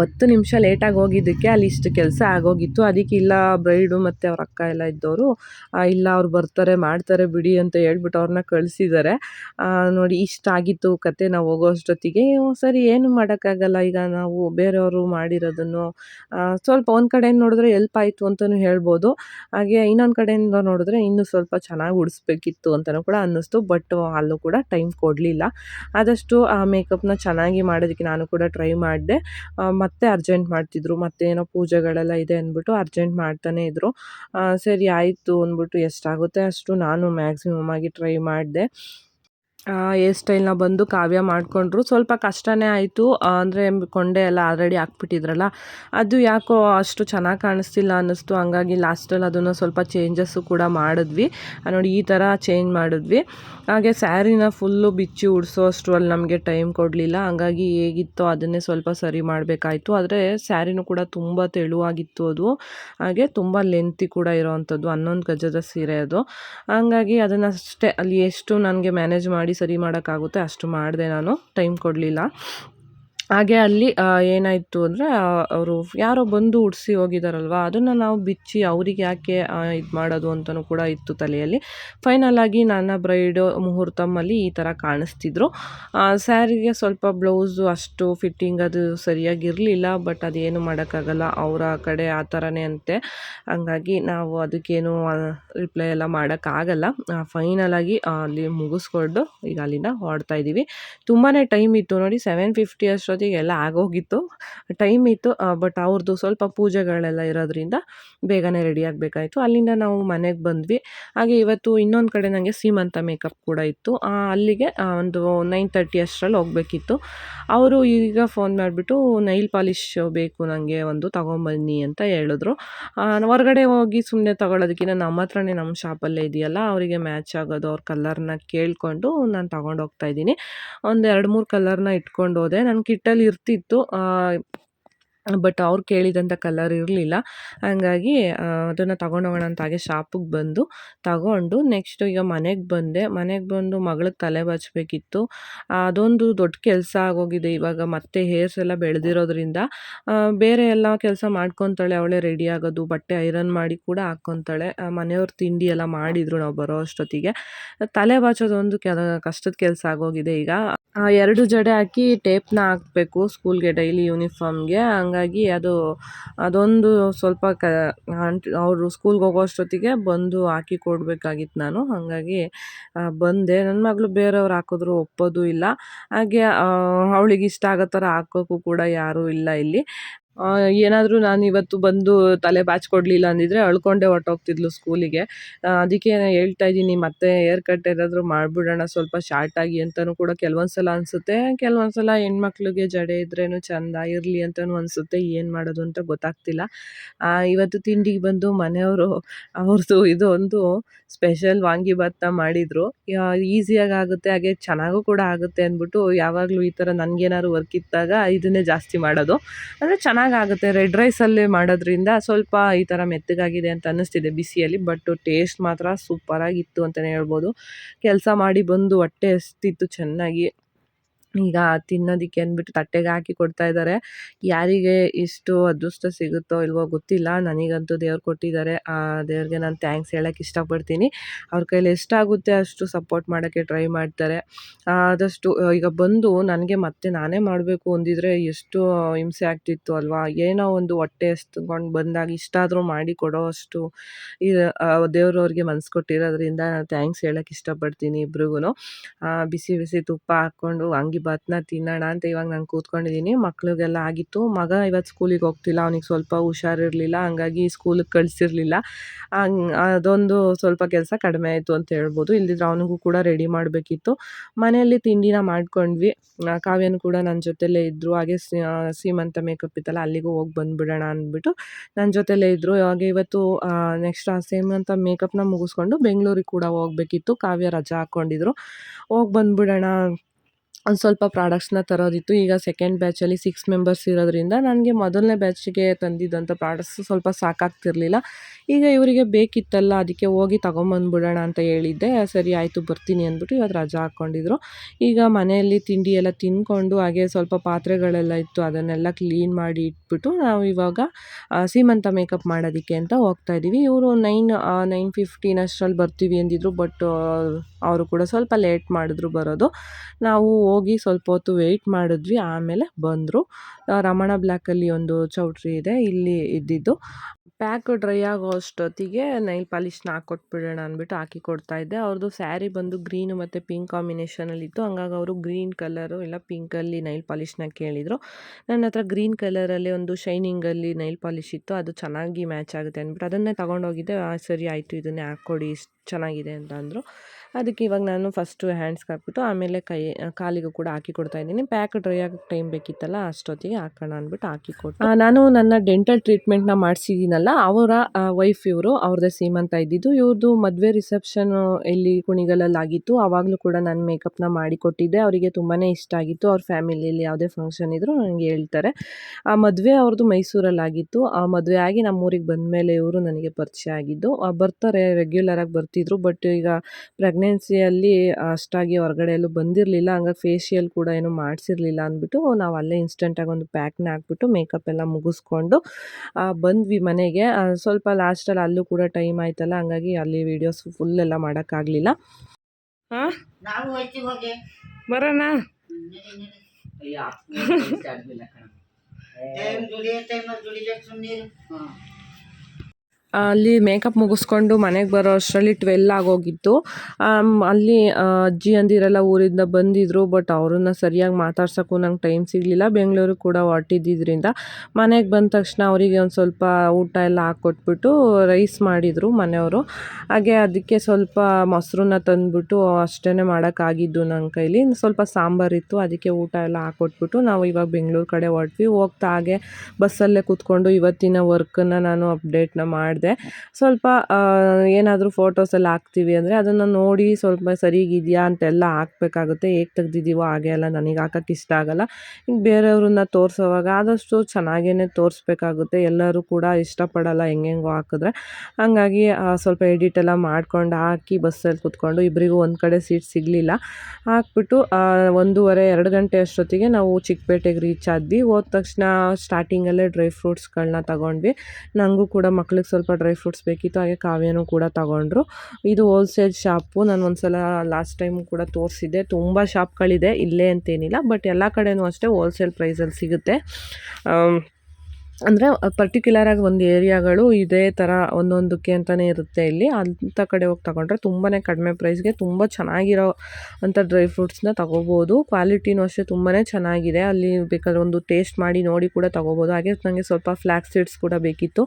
ಹತ್ತು ನಿಮಿಷ ಲೇಟಾಗಿ ಹೋಗಿದ್ದಕ್ಕೆ ಅಲ್ಲಿ ಇಷ್ಟು ಕೆಲಸ ಆಗೋಗಿತ್ತು. ಅದಕ್ಕೆ ಇಲ್ಲ ಬ್ರೈಡು ಮತ್ತು ಅವ್ರ ಅಕ್ಕ ಎಲ್ಲ ಇದ್ದವರು ಇಲ್ಲ ಅವ್ರು ಬರ್ತಾರೆ, ಮಾಡ್ತಾರೆ, ಬಿಡಿ ಅಂತ ಹೇಳ್ಬಿಟ್ಟು ಅವ್ರನ್ನ ಕಳಿಸಿದ್ದಾರೆ ನೋಡಿ ಇಷ್ಟ ಆಗಿತ್ತು ಕತೆ ನಾವು ಹೋಗೋ ಅಷ್ಟೊತ್ತಿಗೆ ಸರಿ, ಏನು ಮಾಡೋಕ್ಕಾಗಲ್ಲ, ಈಗ ನಾವು ಬೇರೆಯವರು ಮಾಡಿರೋದನ್ನು. ಸ್ವಲ್ಪ ಒಂದು ಕಡೆಯಿಂದ ನೋಡಿದ್ರೆ ಎಲ್ಪ್ ಆಯಿತು ಅಂತಲೂ ಹೇಳ್ಬೋದು. ಹಾಗೆ ಇನ್ನೊಂದು ಕಡೆಯಿಂದ ನೋಡಿದ್ರೆ ಇನ್ನೂ ಸ್ವಲ್ಪ ಚೆನ್ನಾಗಿ ಉಡಿಸ್ಬೇಕಿತ್ತು ಅಂತಲೂ ಕೂಡ ಅನ್ನಿಸ್ತು. ಬಟ್ ಅಲ್ಲೂ ಕೂಡ ಟೈಮ್ ಕೊಡಲಿಲ್ಲ. ಆದಷ್ಟು ಆ ಮೇಕಪ್ನ ಚೆನ್ನಾಗಿ ಮಾಡೋದಕ್ಕೆ ನಾನು ಕೂಡ ಟ್ರೈ ಮಾಡಿದೆ. ಮತ್ತೆ ಅರ್ಜೆಂಟ್ ಮಾಡ್ತಿದ್ರು, ಮತ್ತೆ ಏನೋ ಪೂಜೆಗಳೆಲ್ಲ ಇದೆ ಅಂದ್ಬಿಟ್ಟು ಅರ್ಜೆಂಟ್ ಮಾಡ್ತಾನೆ ಇದ್ದರು ಸರಿ ಆಯಿತು ಅಂದ್ಬಿಟ್ಟು ಎಷ್ಟಾಗುತ್ತೆ ಅಷ್ಟು ನಾನು ಮ್ಯಾಕ್ಸಿಮಮ್ ಆಗಿ ಟ್ರೈ ಮಾಡಿದೆ. ಹೇರ್ ಸ್ಟೈಲ್ನ ಬಂದು ಕಾವ್ಯ ಮಾಡಿಕೊಂಡ್ರು. ಸ್ವಲ್ಪ ಕಷ್ಟನೇ ಆಯಿತು. ಅಂದರೆ ಕೊಂಡೆ ಎಲ್ಲ ಆಲ್ರೆಡಿ ಹಾಕ್ಬಿಟ್ಟಿದ್ರಲ್ಲ, ಅದು ಯಾಕೋ ಅಷ್ಟು ಚೆನ್ನಾಗಿ ಕಾಣಿಸ್ತಿಲ್ಲ ಅನ್ನಿಸ್ತು. ಹಂಗಾಗಿ ಲಾಸ್ಟಲ್ಲಿ ಅದನ್ನು ಸ್ವಲ್ಪ ಚೇಂಜಸ್ಸು ಕೂಡ ಮಾಡಿದ್ವಿ. ನೋಡಿ ಈ ಥರ ಚೇಂಜ್ ಮಾಡಿದ್ವಿ. ಹಾಗೆ ಸ್ಯಾರಿನ ಫುಲ್ಲು ಬಿಚ್ಚಿ ಉಡಿಸೋ ಅಷ್ಟರಲ್ಲಿ ನಮಗೆ ಟೈಮ್ ಕೊಡಲಿಲ್ಲ. ಹಂಗಾಗಿ ಹೇಗಿತ್ತೋ ಅದನ್ನೇ ಸ್ವಲ್ಪ ಸರಿ ಮಾಡಬೇಕಾಯಿತು. ಆದರೆ ಸ್ಯಾರಿನೂ ಕೂಡ ತುಂಬ ತೆಳುವಾಗಿತ್ತು ಅದು. ಹಾಗೆ ತುಂಬ ಲೆಂತಿ ಕೂಡ ಇರೋವಂಥದ್ದು ಹನ್ನೊಂದು ಗಜದ ಸೀರೆ ಅದು. ಹಂಗಾಗಿ ಅದನ್ನು ಅಷ್ಟೇ, ಅಲ್ಲಿ ಎಷ್ಟು ನನಗೆ ಮ್ಯಾನೇಜ್ ಮಾಡಿ ಸರಿ ಮಾಡೋಕ್ಕಾಗುತ್ತೆ. ಅಷ್ಟು ಮಾಡಿದೆ ನಾನು. ಟೈಮ್ ಕೊಡಲಿಲ್ಲ. ಹಾಗೆ ಅಲ್ಲಿ ಏನಾಯಿತು ಅಂದರೆ ಅವರು ಯಾರೋ ಬಂದು ಉಡಿಸಿ ಹೋಗಿದ್ದಾರಲ್ವ ಅದನ್ನು ನಾವು ಬಿಚ್ಚಿ ಅವ್ರಿಗೆ ಯಾಕೆ ಇದು ಮಾಡೋದು ಅಂತಲೂ ಕೂಡ ಇತ್ತು ತಲೆಯಲ್ಲಿ. ಫೈನಲ್ ಆಗಿ ನನ್ನ ಬ್ರೈಡು ಮುಹೂರ್ತಮ್ಮಲ್ಲಿ ಈ ಥರ ಕಾಣಿಸ್ತಿದ್ರು. ಸ್ಯಾರಿಗೆ ಸ್ವಲ್ಪ ಬ್ಲೌಸು ಅಷ್ಟು ಫಿಟ್ಟಿಂಗ್ ಅದು ಸರಿಯಾಗಿರಲಿಲ್ಲ ಬಟ್ ಅದೇನು ಮಾಡೋಕ್ಕಾಗಲ್ಲ, ಅವರ ಕಡೆ ಆ ಥರನೇ ಅಂತೆ. ಹಂಗಾಗಿ ನಾವು ಅದಕ್ಕೇನು ರಿಪ್ಲೈ ಎಲ್ಲ ಮಾಡೋಕ್ಕಾಗಲ್ಲ. ಫೈನಲ್ ಆಗಿ ಅಲ್ಲಿ ಮುಗಿಸ್ಕೊಂಡು ಈಗ ಅಲ್ಲಿಂದ ಹೊರಡ್ತಾ ಇದ್ದೀವಿ ತುಂಬಾ ಟೈಮ್ ಇತ್ತು ನೋಡಿ ಸೆವೆನ್ ಫಿಫ್ಟಿ ಅಷ್ಟೊತ್ತಿಗೆ ಎಲ್ಲ ಆಗೋಗಿತ್ತು. ಟೈಮ್ ಇತ್ತು ಬಟ್ ಅವ್ರದ್ದು ಸ್ವಲ್ಪ ಪೂಜೆಗಳೆಲ್ಲ ಇರೋದ್ರಿಂದ ಬೇಗನೆ ರೆಡಿ ಆಗಬೇಕಾಯಿತು. ಅಲ್ಲಿಂದ ನಾವು ಮನೆಗೆ ಬಂದ್ವಿ. ಹಾಗೆ ಇವತ್ತು ಇನ್ನೊಂದು ಕಡೆ ನನಗೆ ಸೀಮಂತ ಮೇಕಪ್ ಕೂಡ ಇತ್ತು. ಅಲ್ಲಿಗೆ ಒಂದು ನೈನ್ ತರ್ಟಿ ಅಷ್ಟರಲ್ಲಿ ಹೋಗಬೇಕಿತ್ತು. ಅವರು ಈಗ ಫೋನ್ ಮಾಡಿಬಿಟ್ಟು ನೈಲ್ ಪಾಲಿಶ್ ಬೇಕು ನನಗೆ ಒಂದು ತೊಗೊಂಬನ್ನಿ ಅಂತ ಹೇಳಿದ್ರು. ಹೊರಗಡೆ ಹೋಗಿ ಸುಮ್ಮನೆ ತೊಗೊಳೋದಕ್ಕಿಂತ ನಮ್ಮ ಹತ್ರನೇ ನಮ್ಮ ಶಾಪಲ್ಲೇ ಇದೆಯಲ್ಲ, ಅವರಿಗೆ ಮ್ಯಾಚ್ ಆಗೋದು, ಅವ್ರ ಕಲರ್ನ ಕೇಳಿಕೊಂಡು ನಾನು ತಗೊಂಡು ಹೋಗ್ತಾ ಇದ್ದೀನಿ. ಒಂದು ಎರಡು ಮೂರು ಕಲರ್ನ ಇಟ್ಕೊಂಡು ಹೋದೆ. ನನ್ನ ಕಿಟ್ಟಲ್ಲಿ ಇರ್ತಿತ್ತು. ಬಟ್ ಅವ್ರು ಕೇಳಿದಂಥ ಕಲರ್ ಇರಲಿಲ್ಲ. ಹಾಗಾಗಿ ಅದನ್ನು ತಗೊಂಡೋಗೋಣ ಅಂತ ಹಾಗೆ ಶಾಪಿಗೆ ಬಂದು ತಗೊಂಡು ನೆಕ್ಸ್ಟು ಈಗ ಮನೆಗೆ ಬಂದೆ. ಮನೆಗೆ ಬಂದು ಮಗಳಿಗೆ ತಲೆ ಬಾಚಬೇಕಿತ್ತು. ಅದೊಂದು ದೊಡ್ಡ ಕೆಲಸ ಆಗೋಗಿದೆ ಇವಾಗ. ಮತ್ತೆ ಹೇರ್ಸ್ ಎಲ್ಲ ಬೆಳೆದಿರೋದ್ರಿಂದ ಬೇರೆ ಎಲ್ಲ ಕೆಲಸ ಮಾಡ್ಕೊತಾಳೆ. ಅವಳೇ ರೆಡಿ ಆಗೋದು, ಬಟ್ಟೆ ಐರನ್ ಮಾಡಿ ಕೂಡ ಹಾಕ್ಕೊತಾಳೆ ಮನೆಯವ್ರು ತಿಂಡಿ ಎಲ್ಲ ಮಾಡಿದರು ನಾವು ಬರೋ ಅಷ್ಟೊತ್ತಿಗೆ ತಲೆ ಬಾಚೋದೊಂದು ಕೆಲ, ಕಷ್ಟದ ಕೆಲಸ ಆಗೋಗಿದೆ ಈಗ. ಎರಡು ಜಡೆ ಹಾಕಿ ಟೇಪ್ನ ಹಾಕಬೇಕು ಸ್ಕೂಲ್ಗೆ ಡೈಲಿ ಯೂನಿಫಾರ್ಮ್ಗೆ. ಹಂಗಾಗಿ ಅದು, ಅದೊಂದು ಸ್ವಲ್ಪ ಕ ಅವರು ಸ್ಕೂಲ್ಗೆ ಹೋಗೋ ಅಷ್ಟೊತ್ತಿಗೆ ಬಂದು ಹಾಕಿ ಕೊಡಬೇಕಾಗಿತ್ತು ನಾನು. ಹಾಗಾಗಿ ಬಂದೆ. ನನ್ನ ಮಗಳು ಬೇರೆಯವ್ರು ಹಾಕಿದ್ರು ಒಪ್ಪೋದು ಇಲ್ಲ. ಹಾಗೆ ಅವಳಿಗೆ ಇಷ್ಟ ಆಗೋ ಥರ ಹಾಕೋಕ್ಕೂ ಕೂಡ ಯಾರೂ ಇಲ್ಲ ಇಲ್ಲಿ. ಏನಾದರೂ ನಾನು ಇವತ್ತು ಬಂದು ತಲೆ ಬಾಚಿಕೊಡ್ಲಿಲ್ಲ ಅಂದಿದ್ರೆ ಅಳ್ಕೊಂಡೇ ಹೊರ್ಟೋಗ್ತಿದ್ಲು ಸ್ಕೂಲಿಗೆ. ಅದಕ್ಕೆ ಹೇಳ್ತಾ ಇದ್ದೀನಿ, ಮತ್ತೆ ಹೇರ್ ಕಟ್ ಏನಾದರೂ ಮಾಡಿಬಿಡೋಣ, ಸ್ವಲ್ಪ ಶಾರ್ಟಾಗಿ ಅಂತಲೂ ಕೂಡ ಕೆಲವೊಂದು ಸಲ ಅನಿಸುತ್ತೆ. ಕೆಲವೊಂದು ಸಲ ಹೆಣ್ಮಕ್ಳಿಗೆ ಜಡೆ ಇದ್ರೇನು ಚೆಂದ ಇರಲಿ ಅಂತಲೂ ಅನಿಸುತ್ತೆ, ಏನು ಮಾಡೋದು ಅಂತ ಗೊತ್ತಾಗ್ತಿಲ್ಲ. ಇವತ್ತು ತಿಂಡಿಗೆ ಬಂದು ಮನೆಯವರು ಅವ್ರದ್ದು ಇದು ಒಂದು ಸ್ಪೆಷಲ್ ವಾಂಗಿಭಾತ್ನ ಮಾಡಿದರು. ಈಸಿಯಾಗಿ ಆಗುತ್ತೆ, ಹಾಗೆ ಚೆನ್ನಾಗೂ ಕೂಡ ಆಗುತ್ತೆ ಅಂದ್ಬಿಟ್ಟು ಯಾವಾಗಲೂ ಈ ಥರ ನನಗೇನಾದ್ರು ವರ್ಕ್ ಇದ್ದಾಗ ಇದನ್ನೇ ಜಾಸ್ತಿ ಮಾಡೋದು. ಅಂದರೆ ಚೆನ್ನಾಗಾಗುತ್ತೆ. ರೆಡ್ ರೈಸಲ್ಲಿ ಮಾಡೋದ್ರಿಂದ ಸ್ವಲ್ಪ ಈ ಥರ ಮೆತ್ತಗಾಗಿದೆ ಅಂತ ಅನ್ನಿಸ್ತಿದೆ ಬಿಸಿಯಲ್ಲಿ ಬಟ್ ಟೇಸ್ಟ್ ಮಾತ್ರ ಸೂಪರಾಗಿತ್ತು ಅಂತಲೇ ಹೇಳ್ಬೋದು. ಕೆಲಸ ಮಾಡಿ ಬಂದು ಹೊಟ್ಟೆ ಹಸ್ತಿತ್ತು ಚೆನ್ನಾಗಿ. ಈಗ ತಿನ್ನೋದಕ್ಕೆ ಅಂದ್ಬಿಟ್ಟು ತಟ್ಟೆಗೆ ಹಾಕಿ ಕೊಡ್ತಾ ಇದ್ದಾರೆ. ಯಾರಿಗೆ ಇಷ್ಟು ಅದೃಷ್ಟ ಸಿಗುತ್ತೋ ಇಲ್ವೋ ಗೊತ್ತಿಲ್ಲ. ನನಗಂತೂ ದೇವ್ರು ಕೊಟ್ಟಿದ್ದಾರೆ. ಆ, ದೇವ್ರಿಗೆ ನಾನು ಥ್ಯಾಂಕ್ಸ್ ಹೇಳೋಕ್ಕೆ ಇಷ್ಟಪಡ್ತೀನಿ. ಅವ್ರ ಕೈಲಿ ಎಷ್ಟಾಗುತ್ತೆ ಅಷ್ಟು ಸಪೋರ್ಟ್ ಮಾಡೋಕ್ಕೆ ಟ್ರೈ ಮಾಡ್ತಾರೆ. ಆದಷ್ಟು ಈಗ ಬಂದು ನನಗೆ ಮತ್ತೆ ನಾನೇ ಮಾಡಬೇಕು ಅಂದಿದ್ರೆ ಎಷ್ಟು ಹಿಂಸೆ ಆಗ್ತಿತ್ತು ಅಲ್ವಾ? ಏನೋ ಒಂದು ಹೊಟ್ಟೆ ಹಸ್ದ್ಕೊಂಡು ಬಂದಾಗ ಇಷ್ಟಾದರೂ ಮಾಡಿ ಕೊಡೋ ಅಷ್ಟು ದೇವರು ಅವ್ರಿಗೆ ಮನ್ಸು ಕೊಟ್ಟಿರೋದ್ರಿಂದ ನಾನು ಥ್ಯಾಂಕ್ಸ್ ಹೇಳೋಕ್ಕೆ ಇಷ್ಟಪಡ್ತೀನಿ ಇಬ್ರಿಗೂ ಬಿಸಿ ಬಿಸಿ ತುಪ್ಪ ಹಾಕ್ಕೊಂಡು ವಾಂಗಿಭಾತ್ನ ತಿನ್ನೋಣ ಅಂತ ಇವಾಗ ನಾನು ಕೂತ್ಕೊಂಡಿದ್ದೀನಿ ಮಕ್ಳಿಗೆಲ್ಲ ಆಗಿತ್ತು. ಮಗ ಇವತ್ತು ಸ್ಕೂಲಿಗೆ ಹೋಗ್ತಿಲ್ಲ. ಅವ್ನಿಗೆ ಸ್ವಲ್ಪ ಹುಷಾರಿರಲಿಲ್ಲ. ಹಂಗಾಗಿ ಸ್ಕೂಲಿಗೆ ಕಳಿಸಿರ್ಲಿಲ್ಲ. ಹಂಗ್ ಅದೊಂದು ಸ್ವಲ್ಪ ಕೆಲಸ ಕಡಿಮೆ ಆಯಿತು ಅಂತ ಹೇಳ್ಬೋದು. ಇಲ್ಲದಿದ್ರೆ ಅವನಿಗೂ ಕೂಡ ರೆಡಿ ಮಾಡಬೇಕಿತ್ತು. ಮನೆಯಲ್ಲಿ ತಿಂಡಿನ ಮಾಡ್ಕೊಂಡ್ವಿ. ಕಾವ್ಯನ ಕೂಡ ನನ್ನ ಜೊತೆಲೇ ಇದ್ದರು ಹಾಗೆ ಸೀಮಂತ ಮೇಕಪ್ ಇತ್ತಲ್ಲ, ಅಲ್ಲಿಗೂ ಹೋಗಿ ಬಂದುಬಿಡೋಣ ಅಂದ್ಬಿಟ್ಟು ನನ್ನ ಜೊತೆಲೇ ಇದ್ದರು ಹಾಗೆ ಇವತ್ತು ನೆಕ್ಸ್ಟ್ ಆ, ಸೀಮಂತ ಮೇಕಪ್ನ ಮುಗಿಸ್ಕೊಂಡು ಬೆಂಗಳೂರಿಗೆ ಕೂಡ ಹೋಗ್ಬೇಕಿತ್ತು. ಕಾವ್ಯ ರಜಾ ಹಾಕ್ಕೊಂಡಿದ್ರು ಹೋಗಿ ಬಂದುಬಿಡೋಣ ಒಂದು ಸ್ವಲ್ಪ ಪ್ರಾಡಕ್ಟ್ಸ್ನ ತರೋದಿತ್ತು. ಈಗ ಸೆಕೆಂಡ್ ಬ್ಯಾಚಲ್ಲಿ ಸಿಕ್ಸ್ ಮೆಂಬರ್ಸ್ ಇರೋದ್ರಿಂದ ನನಗೆ ಮೊದಲನೇ ಬ್ಯಾಚಿಗೆ ತಂದಿದ್ದಂಥ ಪ್ರಾಡಕ್ಟ್ಸ್ ಸ್ವಲ್ಪ ಸಾಕಾಗ್ತಿರ್ಲಿಲ್ಲ. ಈಗ ಇವರಿಗೆ ಬೇಕಿತ್ತಲ್ಲ, ಅದಕ್ಕೆ ಹೋಗಿ ತಗೊಂಬಂದ್ಬಿಡೋಣ ಅಂತ ಹೇಳಿದ್ದೆ. ಸರಿ, ಆಯಿತು, ಬರ್ತೀನಿ ಅಂದ್ಬಿಟ್ಟು ಇವತ್ತು ರಜಾ ಹಾಕ್ಕೊಂಡಿದ್ರು. ಈಗ ಮನೆಯಲ್ಲಿ ತಿಂಡಿ ಎಲ್ಲ ತಿಂದ್ಕೊಂಡು ಹಾಗೆ ಸ್ವಲ್ಪ ಪಾತ್ರೆಗಳೆಲ್ಲ ಇತ್ತು, ಅದನ್ನೆಲ್ಲ ಕ್ಲೀನ್ ಮಾಡಿ ಇಟ್ಬಿಟ್ಟು ನಾವು ಇವಾಗ ಸೀಮಂತ ಮೇಕಪ್ ಮಾಡೋದಕ್ಕೆ ಅಂತ ಹೋಗ್ತಾ ಇದ್ದೀವಿ. ಇವರು ನೈನ್ ನೈನ್ ಫಿಫ್ಟೀನ್ ಅಷ್ಟರಲ್ಲಿ ಬರ್ತೀವಿ ಅಂದಿದ್ರು ಬಟ್ ಅವರು ಕೂಡ ಸ್ವಲ್ಪ ಲೇಟ್ ಮಾಡಿದ್ರು ಬರೋದು. ನಾವು ಹೋಗಿ ಸ್ವಲ್ಪ ಹೊತ್ತು ವೆಯ್ಟ್ ಮಾಡಿದ್ವಿ, ಆಮೇಲೆ ಬಂದರು. ರಮಣ ಬ್ಲ್ಯಾಕಲ್ಲಿ ಒಂದು ಚೌಟ್ರಿ ಇದೆ, ಇಲ್ಲಿ ಇದ್ದಿದ್ದು. ಪ್ಯಾಕ್ ಡ್ರೈ ಆಗೋ ಅಷ್ಟೊತ್ತಿಗೆ ನೈಲ್ ಪಾಲಿಶ್ನ ಹಾಕ್ಕೊಟ್ಬಿಡೋಣ ಅಂದ್ಬಿಟ್ಟು ಹಾಕಿ ಕೊಡ್ತಾ ಇದ್ದೆ. ಅವ್ರದ್ದು ಸ್ಯಾರಿ ಬಂದು ಗ್ರೀನು ಮತ್ತು ಪಿಂಕ್ ಕಾಂಬಿನೇಷನಲ್ಲಿ ಇತ್ತು. ಹಂಗಾಗಿ ಅವರು ಗ್ರೀನ್ ಕಲರು ಇಲ್ಲ ಪಿಂಕಲ್ಲಿ ನೈಲ್ ಪಾಲಿಶ್ನ ಕೇಳಿದರು. ನನ್ನ ಹತ್ರ ಗ್ರೀನ್ ಕಲರಲ್ಲಿ ಒಂದು ಶೈನಿಂಗಲ್ಲಿ ನೈಲ್ ಪಾಲಿಶ್ ಇತ್ತು. ಅದು ಚೆನ್ನಾಗಿ ಮ್ಯಾಚ್ ಆಗುತ್ತೆ ಅಂದ್ಬಿಟ್ಟು ಅದನ್ನೇ ತೊಗೊಂಡೋಗಿದ್ದೆ. ಸರಿ ಆಯಿತು, ಇದನ್ನೇ ಹಾಕ್ಕೊಡಿ ಚೆನ್ನಾಗಿದೆ ಅಂತ ಅಂದರು. ಅದಕ್ಕೆ ಇವಾಗ ನಾನು ಫಸ್ಟು ಹ್ಯಾಂಡ್ಸ್ಗೆ ಹಾಕ್ಬಿಟ್ಟು ಆಮೇಲೆ ಕೈ ಕಾಲಿಗೂ ಕೂಡ ಹಾಕಿ ಕೊಡ್ತಾ ಇದ್ದೀನಿ. ಪ್ಯಾಕ್ ಡ್ರೈ ಆಗೋಕ್ಕೆ ಟೈಮ್ ಬೇಕಿತ್ತಲ್ಲ, ಅಷ್ಟೊತ್ತಿಗೆ ಹಾಕೋಣ ಅಂದ್ಬಿಟ್ಟು ಹಾಕಿ ಕೊಟ್ಟು. ನಾನು ನನ್ನ ಡೆಂಟಲ್ ಟ್ರೀಟ್ಮೆಂಟ್ನ ಮಾಡಿಸಿದ್ದೀನಲ್ಲ ಅವರ ವೈಫ್ ಇವರು, ಅವ್ರದ್ದೇ ಸೀಮಂತ ಇದ್ದಿದ್ದು. ಇವ್ರದ್ದು ಮದುವೆ ರಿಸೆಪ್ಷನ್ ಇಲ್ಲಿ ಕುಣಿಗಲಲ್ಲಿ ಆಗಿತ್ತು ಆವಾಗಲೂ ಕೂಡ ನಾನು ಮೇಕಪ್ನ ಮಾಡಿಕೊಟ್ಟಿದ್ದೆ ಅವರಿಗೆ ತುಂಬಾ ಇಷ್ಟ ಆಗಿತ್ತು. ಅವ್ರ ಫ್ಯಾಮಿಲಿಯಲ್ಲಿ ಯಾವುದೇ ಫಂಕ್ಷನ್ ಇದ್ದರೂ ನನಗೆ ಹೇಳ್ತಾರೆ. ಆ, ಮದುವೆ ಅವ್ರದ್ದು ಮೈಸೂರಲ್ಲಾಗಿತ್ತು. ಆ, ಮದುವೆ ಆಗಿ ನಮ್ಮೂರಿಗೆ ಬಂದಮೇಲೆ ಇವರು ನನಗೆ ಪರಿಚಯ ಆಗಿದ್ದು. ಬರ್ತಾರೆ ರೆಗ್ಯುಲರಾಗಿ ಬರ್ತಿದ್ರು. ಬಟ್ ಈಗ ಪ್ರೆಗ್ನೆನ್ಸಿಯಲ್ಲಿ ಅಷ್ಟಾಗಿ ಹೊರಗಡೆ ಎಲ್ಲೂ ಬಂದಿರಲಿಲ್ಲ. ಹಂಗಾಗಿ ಫೇಶಿಯಲ್ ಕೂಡ ಏನು ಮಾಡಿಸಿರ್ಲಿಲ್ಲ ಅಂದ್ಬಿಟ್ಟು ನಾವು ಅಲ್ಲೇ ಇನ್ಸ್ಟೆಂಟಾಗಿ ಒಂದು ಪ್ಯಾಕ್ನ ಹಾಕ್ಬಿಟ್ಟು ಮೇಕಪ್ ಎಲ್ಲ ಮುಗಿಸ್ಕೊಂಡು ಆ, ಬಂದ್ವಿ ಮನೆಗೆ. ಆ, ಸ್ವಲ್ಪ ಲಾಸ್ಟಲ್ಲಿ ಅಲ್ಲೂ ಕೂಡ ಟೈಮ್ ಆಯ್ತಲ್ಲ ಹಂಗಾಗಿ ಅಲ್ಲಿ ವೀಡಿಯೋಸ್ ಫುಲ್ ಎಲ್ಲ ಮಾಡೋಕ್ಕಾಗಲಿಲ್ಲ. ಹಾಂ ನಾವು ಹೋಯ್ತೀವಿ ಹೋಗಿ. ಬರೋಣ? ಅಲ್ಲಿ ಮೇಕಪ್ ಮುಗಿಸ್ಕೊಂಡು ಮನೆಗೆ ಬರೋ ಅಷ್ಟರಲ್ಲಿ ಟ್ವೆಲ್ ಆಗೋಗಿತ್ತು. ಅಲ್ಲಿ ಅಜ್ಜಿ ಅಂದಿರೆಲ್ಲ ಊರಿಂದ ಬಂದಿದ್ರು ಬಟ್ ಅವ್ರನ್ನ ಸರಿಯಾಗಿ ಮಾತಾಡ್ಸೋಕ್ಕೂ ನಂಗೆ ಟೈಮ್ ಸಿಗಲಿಲ್ಲ. ಬೆಂಗಳೂರು ಕೂಡ ಹೊರಟಿದ್ದಿದ್ರಿಂದ ಮನೆಗೆ ಬಂದ ತಕ್ಷಣ ಅವರಿಗೆ ಒಂದು ಸ್ವಲ್ಪ ಊಟ ಎಲ್ಲ ಹಾಕ್ಕೊಟ್ಬಿಟ್ಟು ರೈಸ್ ಮಾಡಿದರು ಮನೆಯವರು. ಹಾಗೆ ಅದಕ್ಕೆ ಸ್ವಲ್ಪ ಮೊಸರನ್ನ ತಂದುಬಿಟ್ಟು ಅಷ್ಟೇ ಮಾಡೋಕ್ಕಾಗಿದ್ದು ನನ್ನ ಕೈಲಿ. ಸ್ವಲ್ಪ ಸಾಂಬಾರಿತ್ತು ಅದಕ್ಕೆ ಊಟ ಎಲ್ಲ ಹಾಕ್ಕೊಟ್ಬಿಟ್ಟು ನಾವು ಇವಾಗ ಬೆಂಗಳೂರು ಕಡೆ ಹೊರಟ್ವಿ. ಹೋಗ್ತಾ ಹಾಗೆ ಬಸ್ಸಲ್ಲೇ ಕೂತ್ಕೊಂಡು ಇವತ್ತಿನ ವರ್ಕನ್ನು ನಾನು ಅಪ್ಡೇಟ್ನ ಮಾಡಿದೆ ಸ್ವಲ್ಪ ಏನಾದರೂ ಫೋಟೋಸ್ ಎಲ್ಲ ಹಾಕ್ತೀವಿ ಅಂದರೆ ಅದನ್ನು ನೋಡಿ ಸ್ವಲ್ಪ ಸರಿಗಿದೆಯಾ ಅಂತೆಲ್ಲ ಹಾಕ್ಬೇಕಾಗುತ್ತೆ. ಹೇಗೆ ತೆಗ್ದಿದ್ದೀವೋ ಹಾಗೆ ಎಲ್ಲ ನನಗೆ ಹಾಕೋಕ್ಕೆ ಇಷ್ಟ ಆಗಲ್ಲ. ಈಗ ಬೇರೆಯವ್ರನ್ನ ತೋರಿಸೋವಾಗ ಆದಷ್ಟು ಚೆನ್ನಾಗೇ ತೋರಿಸ್ಬೇಕಾಗುತ್ತೆ. ಎಲ್ಲರೂ ಕೂಡ ಇಷ್ಟಪಡಲ್ಲ ಹೆಂಗೆಂಗೋ ಹಾಕಿದ್ರೆ. ಹಂಗಾಗಿ ಸ್ವಲ್ಪ ಎಡಿಟ್ ಎಲ್ಲ ಮಾಡ್ಕೊಂಡು ಹಾಕಿ ಬಸ್ಸಲ್ಲಿ ಕೂತ್ಕೊಂಡು ಇಬ್ಬರಿಗೂ ಒಂದು ಕಡೆ ಸೀಟ್ ಸಿಗಲಿಲ್ಲ. ಹಾಕ್ಬಿಟ್ಟು ಒಂದೂವರೆ, ಎರಡು ಗಂಟೆ ಅಷ್ಟೊತ್ತಿಗೆ ನಾವು ಚಿಕ್ಕಪೇಟೆಗೆ ರೀಚ್ ಆದ್ವಿ. ಹೋದ ತಕ್ಷಣ ಸ್ಟಾರ್ಟಿಂಗಲ್ಲೇ ಡ್ರೈ ಫ್ರೂಟ್ಸ್ಗಳನ್ನ ತಗೊಂಡ್ವಿ. ನನಗೂ ಕೂಡ ಮಕ್ಳಿಗೆ ಡ್ರೈ ಫ್ರೂಟ್ಸ್ ಬೇಕಿತ್ತು, ಹಾಗೆ ಕಾವ್ಯನೂ ಕೂಡ ತಗೊಂಡ್ರು. ಇದು ಹೋಲ್ಸೇಲ್ ಶಾಪು. ನಾನು ಒಂದ್ಸಲ ಲಾಸ್ಟ್ ಟೈಮ್ ಕೂಡ ತೋರಿಸಿದ್ದೆ. ತುಂಬ ಶಾಪ್ಗಳಿದೆ, ಇಲ್ಲೇ ಅಂತೇನಿಲ್ಲ, ಬಟ್ ಎಲ್ಲ ಕಡೆನೂ ಅಷ್ಟೇ ಹೋಲ್ಸೇಲ್ ಪ್ರೈಸಲ್ಲಿ ಸಿಗುತ್ತೆ. ಅಂದರೆ ಪರ್ಟಿಕ್ಯುಲರಾಗಿ ಒಂದು ಏರಿಯಾಗಳು ಇದೇ ಥರ ಒಂದೊಂದಕ್ಕೆ ಅಂತಲೇ ಇರುತ್ತೆ ಇಲ್ಲಿ. ಅಂಥ ಕಡೆ ಹೋಗಿ ತಗೊಂಡ್ರೆ ತುಂಬಾ ಕಡಿಮೆ ಪ್ರೈಸ್ಗೆ ತುಂಬ ಚೆನ್ನಾಗಿರೋ ಅಂಥ ಡ್ರೈ ಫ್ರೂಟ್ಸ್ನ ತಗೋಬೋದು. ಕ್ವಾಲಿಟಿನೂ ಅಷ್ಟೇ ತುಂಬಾ ಚೆನ್ನಾಗಿದೆ. ಅಲ್ಲಿ ಬೇಕಾದ್ರೆ ಒಂದು ಟೇಸ್ಟ್ ಮಾಡಿ ನೋಡಿ ಕೂಡ ತಗೋಬೋದು. ಹಾಗೆ ನನಗೆ ಸ್ವಲ್ಪ ಫ್ಲ್ಯಾಕ್ ಸೀಡ್ಸ್ ಕೂಡ ಬೇಕಿತ್ತು.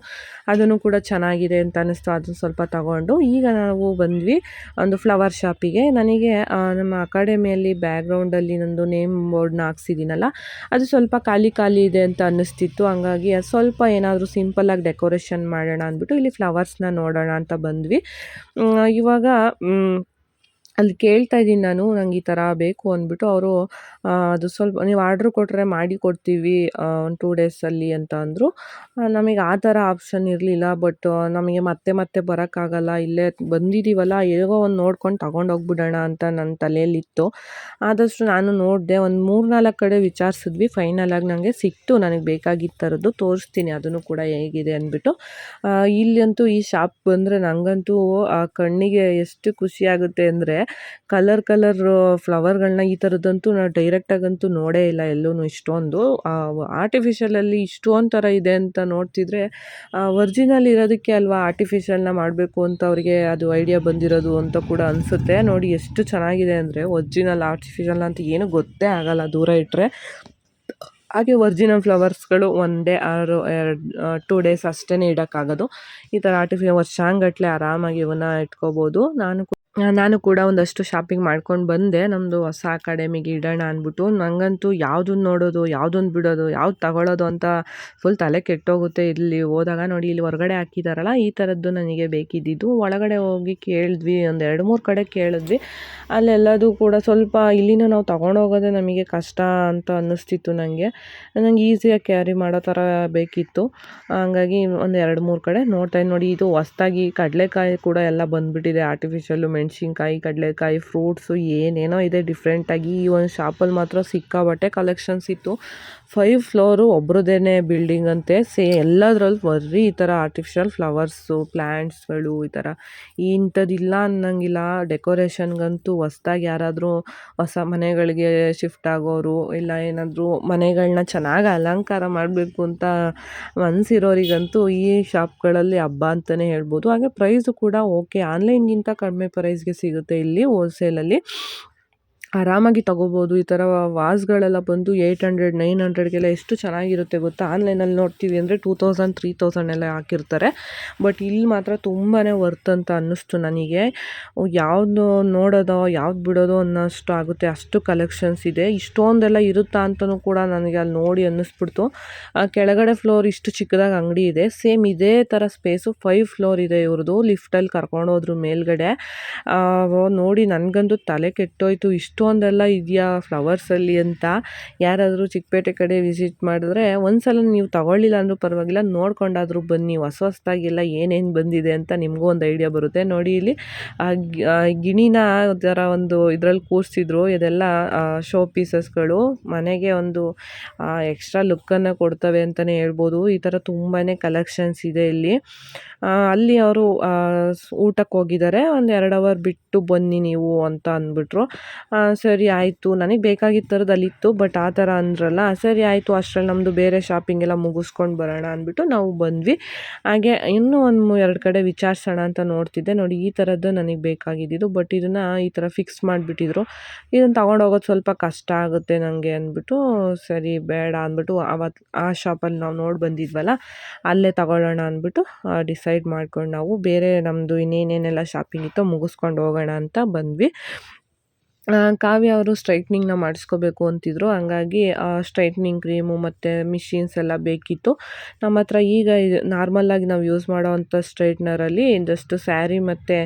ಅದನ್ನು ಕೂಡ ಚೆನ್ನಾಗಿದೆ ಅಂತ ಅನ್ನಿಸ್ತು. ಅದನ್ನು ಸ್ವಲ್ಪ ತಗೊಂಡು ಈಗ ನಾವು ಬಂದ್ವಿ ಒಂದು ಫ್ಲವರ್ ಶಾಪಿಗೆ ನನಗೆ ನಮ್ಮ ಅಕಾಡೆಮಿಯಲ್ಲಿ ಬ್ಯಾಕ್ಗ್ರೌಂಡಲ್ಲಿ ನಂದು ನೇಮ್ ಬೋರ್ಡ್ನ ಹಾಕ್ಸಿದ್ದೀನಲ್ಲ, ಅದು ಸ್ವಲ್ಪ ಖಾಲಿ ಖಾಲಿ ಇದೆ ಅಂತ ಅನ್ನಿಸ್ತಿತ್ತು. ಹಂಗಾಗಿ ಸ್ವಲ್ಪ ಏನಾದರೂ ಸಿಂಪಲ್ಲಾಗಿ ಡೆಕೋರೇಷನ್ ಮಾಡೋಣ ಅಂದ್ಬಿಟ್ಟು ಇಲ್ಲಿ ಫ್ಲವರ್ಸ್ನ ನೋಡೋಣ ಅಂತ ಬಂದ್ವಿ. ಇವಾಗ ಅಲ್ಲಿ ಕೇಳ್ತಾ ಇದ್ದೀನಿ ನಾನು, ನಂಗೆ ಈ ಥರ ಬೇಕು ಅಂದ್ಬಿಟ್ಟು ಅವರು ಅದು ಸ್ವಲ್ಪ ನೀವು ಆರ್ಡ್ರ್ ಕೊಟ್ಟರೆ ಮಾಡಿ ಕೊಡ್ತೀವಿ ಒಂದು ಟೂ ಡೇಸಲ್ಲಿ ಅಂತ ಅಂದರು. ನಮಗೆ ಆ ಥರ ಆಪ್ಷನ್ ಇರಲಿಲ್ಲ, ಬಟ್ ನಮಗೆ ಮತ್ತೆ ಮತ್ತೆ ಬರೋಕ್ಕಾಗಲ್ಲ, ಇಲ್ಲೇ ಬಂದಿದ್ದೀವಲ್ಲ ಹೇಗೋ ಒಂದು ನೋಡ್ಕೊಂಡು ತಗೊಂಡೋಗ್ಬಿಡೋಣ ಅಂತ ನನ್ನ ತಲೆಯಲ್ಲಿತ್ತು. ಆದಷ್ಟು ನಾನು ನೋಡಿದೆ, ಒಂದು ಮೂರು ನಾಲ್ಕು ಕಡೆ ವಿಚಾರಿಸಿದ್ವಿ ಫೈನಲಾಗಿ ನನಗೆ ಸಿಕ್ತು, ನನಗೆ ಬೇಕಾಗಿದ್ದ ಥರದ್ದು ತೋರಿಸ್ತೀನಿ, ಅದನ್ನು ಕೂಡ ಹೇಗಿದೆ ಅಂದ್ಬಿಟ್ಟು. ಇಲ್ಲಿ ಅಂತೂ ಈ ಶಾಪ್ ಬಂದರೆ ನನಗಂತೂ ಆ, ಕಣ್ಣಿಗೆ ಎಷ್ಟು ಖುಷಿಯಾಗುತ್ತೆ ಅಂದರೆ ಕಲರ್ ಕಲರ್ ಫ್ಲವರ್ಗಳನ್ನ ಈ ಥರದ್ದಂತೂ ನಾನು ಡೈರೆಕ್ಟಾಗಂತೂ ನೋಡೇ ಇಲ್ಲ ಎಲ್ಲೂ ಇಷ್ಟೊಂದು. ಆರ್ಟಿಫಿಷಿಯಲಲ್ಲಿ ಇಷ್ಟೊಂದು ಥರ ಇದೆ ಅಂತ ನೋಡ್ತಿದ್ರೆ ಒರ್ಜಿನಲ್ ಇರೋದಕ್ಕೆ ಅಲ್ವಾ ಆರ್ಟಿಫಿಷಿಯಲ್ನ ಮಾಡಬೇಕು ಅಂತ ಅವರಿಗೆ ಅದು ಐಡಿಯಾ ಬಂದಿರೋದು ಅಂತ ಕೂಡ ಅನಿಸುತ್ತೆ. ನೋಡಿ ಎಷ್ಟು ಚೆನ್ನಾಗಿದೆ ಅಂದರೆ ಒರ್ಜಿನಲ್ ಆರ್ಟಿಫಿಷಿಯಲ್ ಅಂತ ಏನು ಗೊತ್ತೇ ಆಗಲ್ಲ ದೂರ ಇಟ್ಟರೆ ಹಾಗೆ ಒರ್ಜಿನಲ್ ಫ್ಲವರ್ಸ್ಗಳು ಒನ್ ಡೇ ಆರು, ಎರಡು ಟೂ ಡೇಸ್ ಅಷ್ಟೇ ಇಡೋಕ್ಕಾಗೋದು. ಈ ಥರ ಆರ್ಟಿಫಿಷಿಯಲ್ ವರ್ಷಾಂಗಟ್ಲೆ ಆರಾಮಾಗಿ ಇವನ್ನ ಇಟ್ಕೋಬೋದು. ನಾನು ನಾನು ಕೂಡ ಒಂದಷ್ಟು ಶಾಪಿಂಗ್ ಮಾಡ್ಕೊಂಡು ಬಂದೆ. ನಮ್ಮದು ಹೊಸ ಅಕಾಡೆಮಿಗೆ ಇಡೋಣ ಅಂದ್ಬಿಟ್ಟು. ನನಗಂತೂ ಯಾವುದನ್ನ ನೋಡೋದು ಯಾವುದನ್ನ ಬಿಡೋದು, ಯಾವ್ದು ತಗೊಳ್ಳೋದು ಅಂತ ಫುಲ್ ತಲೆ ಕೆಟ್ಟೋಗುತ್ತೆ. ಇಲ್ಲಿ ಹೋದಾಗ ನೋಡಿ, ಇಲ್ಲಿ ಹೊರಗಡೆ ಹಾಕಿದಾರಲ್ಲ, ಈ ಥರದ್ದು ನನಗೆ ಬೇಕಿದ್ದಿದ್ದು. ಒಳಗಡೆ ಹೋಗಿ ಕೇಳಿದ್ವಿ, ಒಂದು ಎರಡು ಮೂರು ಕಡೆ ಕೇಳಿದ್ವಿ. ಅಲ್ಲೆಲ್ಲದೂ ಕೂಡ ಸ್ವಲ್ಪ ಇಲ್ಲಿನೂ ನಾವು ತೊಗೊಂಡೋಗೋದೇ ನಮಗೆ ಕಷ್ಟ ಅಂತ ಅನ್ನಿಸ್ತಿತ್ತು ನನಗೆ ನಂಗೆ ಈಸಿಯಾಗಿ ಕ್ಯಾರಿ ಮಾಡೋ ಥರ ಬೇಕಿತ್ತು. ಹಂಗಾಗಿ ಒಂದು ಎರಡು ಮೂರು ಕಡೆ ನೋಡ್ತಾ ನೋಡಿ, ಇದು ಹೊಸ್ದಾಗಿ ಕಡಲೆಕಾಯಿ ಕೂಡ ಎಲ್ಲ ಬಂದುಬಿಟ್ಟಿದೆ ಆರ್ಟಿಫಿಷಿಯಲ್ಲು ಮೆಣಸಿನ್ಕಾಯಿ ಕಡಲೆಕಾಯಿ ಫ್ರೂಟ್ಸು ಏನೇನೋ ಇದೆ ಡಿಫ್ರೆಂಟಾಗಿ ಈ ಒಂದು ಶಾಪಲ್ಲಿ ಮಾತ್ರ ಸಿಕ್ಕಾಬಟ್ಟೆ ಕಲೆಕ್ಷನ್ಸ್ ಇತ್ತು. ಫೈವ್ ಫ್ಲೋರು ಒಬ್ರದ್ದೇನೆ ಬಿಲ್ಡಿಂಗ್ ಅಂತೆ, ಸೇ ಎಲ್ಲದ್ರಲ್ಲೂ ಬರ್ರಿ ಈ ಥರ ಆರ್ಟಿಫಿಷಿಯಲ್ ಫ್ಲವರ್ಸು ಪ್ಲ್ಯಾಂಟ್ಸ್ಗಳು ಈ ಥರ ಇಂಥದ್ದಿಲ್ಲ ಅನ್ನಂಗಿಲ್ಲ ಡೆಕೋರೇಷನ್ಗಂತೂ ಹೊಸ್ದಾಗಿ ಯಾರಾದರೂ ಹೊಸ ಮನೆಗಳಿಗೆ ಶಿಫ್ಟ್ ಆಗೋರು, ಇಲ್ಲ ಏನಾದರೂ ಮನೆಗಳನ್ನ ಚೆನ್ನಾಗಿ ಅಲಂಕಾರ ಮಾಡಬೇಕು ಅಂತ ಮನಸ್ಸಿರೋರಿಗಂತೂ ಈ ಶಾಪ್ಗಳಲ್ಲಿ ಹಬ್ಬ ಅಂತಲೇ ಹೇಳ್ಬೋದು. ಹಾಗೆ ಪ್ರೈಸು ಕೂಡ ಓಕೆ ಆನ್ಲೈನ್ಗಿಂತ ಕಡಿಮೆ ಪ್ರೈಸ್ಗೆ ಸಿಗುತ್ತೆ ಇಲ್ಲಿ ಹೋಲ್ಸೇಲಲ್ಲಿ ಆರಾಮಾಗಿ ತಗೋಬೋದು. ಈ ಥರ ವಾಸ್ಗಳೆಲ್ಲ ಬಂದು ಏಯ್ಟ್ ಹಂಡ್ರೆಡ್ ನೈನ್ ಹಂಡ್ರೆಡ್ಗೆಲ್ಲ ಎಷ್ಟು ಚೆನ್ನಾಗಿರುತ್ತೆ ಗೊತ್ತಾ? ಆನ್ಲೈನಲ್ಲಿ ನೋಡ್ತೀವಿ ಅಂದರೆ ಟೂ ತೌಸಂಡ್ ತ್ರೀ ತೌಸಂಡ್ ಎಲ್ಲ ಹಾಕಿರ್ತಾರೆ. ಬಟ್ ಇಲ್ಲಿ ಮಾತ್ರ ತುಂಬಾ ವರ್ತ್ ಅಂತ ಅನ್ನಿಸ್ತು ನನಗೆ. ಯಾವುದು ನೋಡೋದೋ, ಯಾವ್ದು ಬಿಡೋದೋ ಅನ್ನೋಷ್ಟು ಆಗುತ್ತೆ. ಅಷ್ಟು ಕಲೆಕ್ಷನ್ಸ್ ಇದೆ. ಇಷ್ಟೊಂದೆಲ್ಲ ಇರುತ್ತಾ ಅಂತಲೂ ಕೂಡ ನನಗೆ ಅಲ್ಲಿ ನೋಡಿ ಅನ್ನಿಸ್ಬಿಡ್ತು. ಕೆಳಗಡೆ ಫ್ಲೋರ್ ಇಷ್ಟು ಚಿಕ್ಕದಾಗಿ ಅಂಗಡಿ ಇದೆ. ಸೇಮ್ ಇದೇ ಥರ ಸ್ಪೇಸು ಫೈವ್ ಫ್ಲೋರ್ ಇದೆ ಇವ್ರದ್ದು. ಲಿಫ್ಟಲ್ಲಿ ಕರ್ಕೊಂಡು ಹೋದ್ರು ಮೇಲ್ಗಡೆ. ನೋಡಿ, ನನಗಂತೂ ತಲೆ ಕೆಟ್ಟೋಯ್ತು. ಇಷ್ಟೊಂದೆಲ್ಲ ಇದೆಯಾ ಫ್ಲವರ್ಸಲ್ಲಿ ಅಂತ? ಯಾರಾದರೂ ಚಿಕ್ಕಪೇಟೆ ಕಡೆ ವಿಸಿಟ್ ಮಾಡಿದ್ರೆ ಒಂದ್ಸಲ ನೀವು ತಗೊಳ್ಳಿಲ್ಲ ಅಂದರೂ ಪರವಾಗಿಲ್ಲ, ನೋಡ್ಕೊಂಡಾದರೂ ಬನ್ನಿ, ಹೊಸ ಹೊಸದಾಗೆಲ್ಲ ಏನೇನು ಬಂದಿದೆ ಅಂತ ನಿಮಗೂ ಒಂದು ಐಡಿಯಾ ಬರುತ್ತೆ. ನೋಡಿ ಇಲ್ಲಿ ಗಿಣಿನ ಥರ ಒಂದು ಇದರಲ್ಲಿ ಕೂರಿಸಿದ್ರು, ಇದೆಲ್ಲ ಶೋ ಪೀಸಸ್ಗಳು ಮನೆಗೆ ಒಂದು ಎಕ್ಸ್ಟ್ರಾ ಲುಕ್ಕನ್ನು ಕೊಡ್ತವೆ ಅಂತಲೇ ಹೇಳ್ಬೋದು. ಈ ಥರ ತುಂಬಾ ಕಲೆಕ್ಷನ್ಸ್ ಇದೆ ಇಲ್ಲಿ. ಅಲ್ಲಿ ಅವರು ಊಟಕ್ಕೆ ಹೋಗಿದ್ದಾರೆ ಒಂದು ಎರಡು ಅವರ್ ಬಿಟ್ಟು ಬನ್ನಿ ನೀವು ಅಂತ ಅಂದ್ಬಿಟ್ರು. ಸರಿ ಆಯಿತು. ನನಗೆ ಬೇಕಾಗಿದ್ದ ಥರದ್ದು ಅಲ್ಲಿತ್ತು ಬಟ್ ಆ ಥರ ಅಂದ್ರಲ್ಲ, ಸರಿ ಆಯಿತು, ಅಷ್ಟರಲ್ಲಿ ನಮ್ಮದು ಬೇರೆ ಶಾಪಿಂಗ್ ಎಲ್ಲ ಮುಗಿಸ್ಕೊಂಡು ಬರೋಣ ಅಂದ್ಬಿಟ್ಟು ನಾವು ಬಂದ್ವಿ. ಹಾಗೆ ಇನ್ನೂ ಒಂದು ಎರಡು ಕಡೆ ವಿಚಾರಿಸೋಣ ಅಂತ ನೋಡ್ತಿದ್ದೆ. ನೋಡಿ, ಈ ಥರದ್ದು ನನಗೆ ಬೇಕಾಗಿದ್ದಿದ್ದು, ಬಟ್ ಇದನ್ನು ಈ ಥರ ಫಿಕ್ಸ್ ಮಾಡಿಬಿಟ್ಟಿದ್ರು. ಇದನ್ನು ತೊಗೊಂಡೋಗೋದು ಸ್ವಲ್ಪ ಕಷ್ಟ ಆಗುತ್ತೆ ನನಗೆ ಅಂದ್ಬಿಟ್ಟು, ಸರಿ, ಬೇಡ ಅಂದ್ಬಿಟ್ಟು ಅವತ್ತು ಆ ಶಾಪಲ್ಲಿ ನಾವು ನೋಡಿ ಬಂದಿದ್ವಲ್ಲ, ಅಲ್ಲೇ ತಗೊಳ್ಳೋಣ ಅಂದ್ಬಿಟ್ಟು ಡಿಸೈಡ್ ಮಾಡ್ಕೊಂಡು ನಾವು ಬೇರೆ ನಮ್ಮದು ಇನ್ನೇನೇನೆಲ್ಲ ಶಾಪಿಂಗ್ ಇತ್ತು ಮುಗಿಸ್ಕೊಂಡು ಹೋಗೋಣ ಅಂತ ಬಂದ್ವಿ. ಕಾವ್ಯ ಅವರು ಸ್ಟ್ರೈಟ್ನಿಂಗ್ನ ಮಾಡಿಸ್ಕೋಬೇಕು ಅಂತಿದ್ರು. ಹಂಗಾಗಿ ಸ್ಟ್ರೈಟ್ನಿಂಗ್ ಕ್ರೀಮು ಮತ್ತು ಮಿಷಿನ್ಸ್ ಎಲ್ಲ ಬೇಕಿತ್ತು. ನಮ್ಮ ಹತ್ರ ಈಗ ನಾರ್ಮಲ್ಲಾಗಿ ನಾವು ಯೂಸ್ ಮಾಡೋವಂಥ ಸ್ಟ್ರೈಟ್ನರಲ್ಲಿ ಜಸ್ಟ್ ಸ್ಯಾರಿ ಮತ್ತು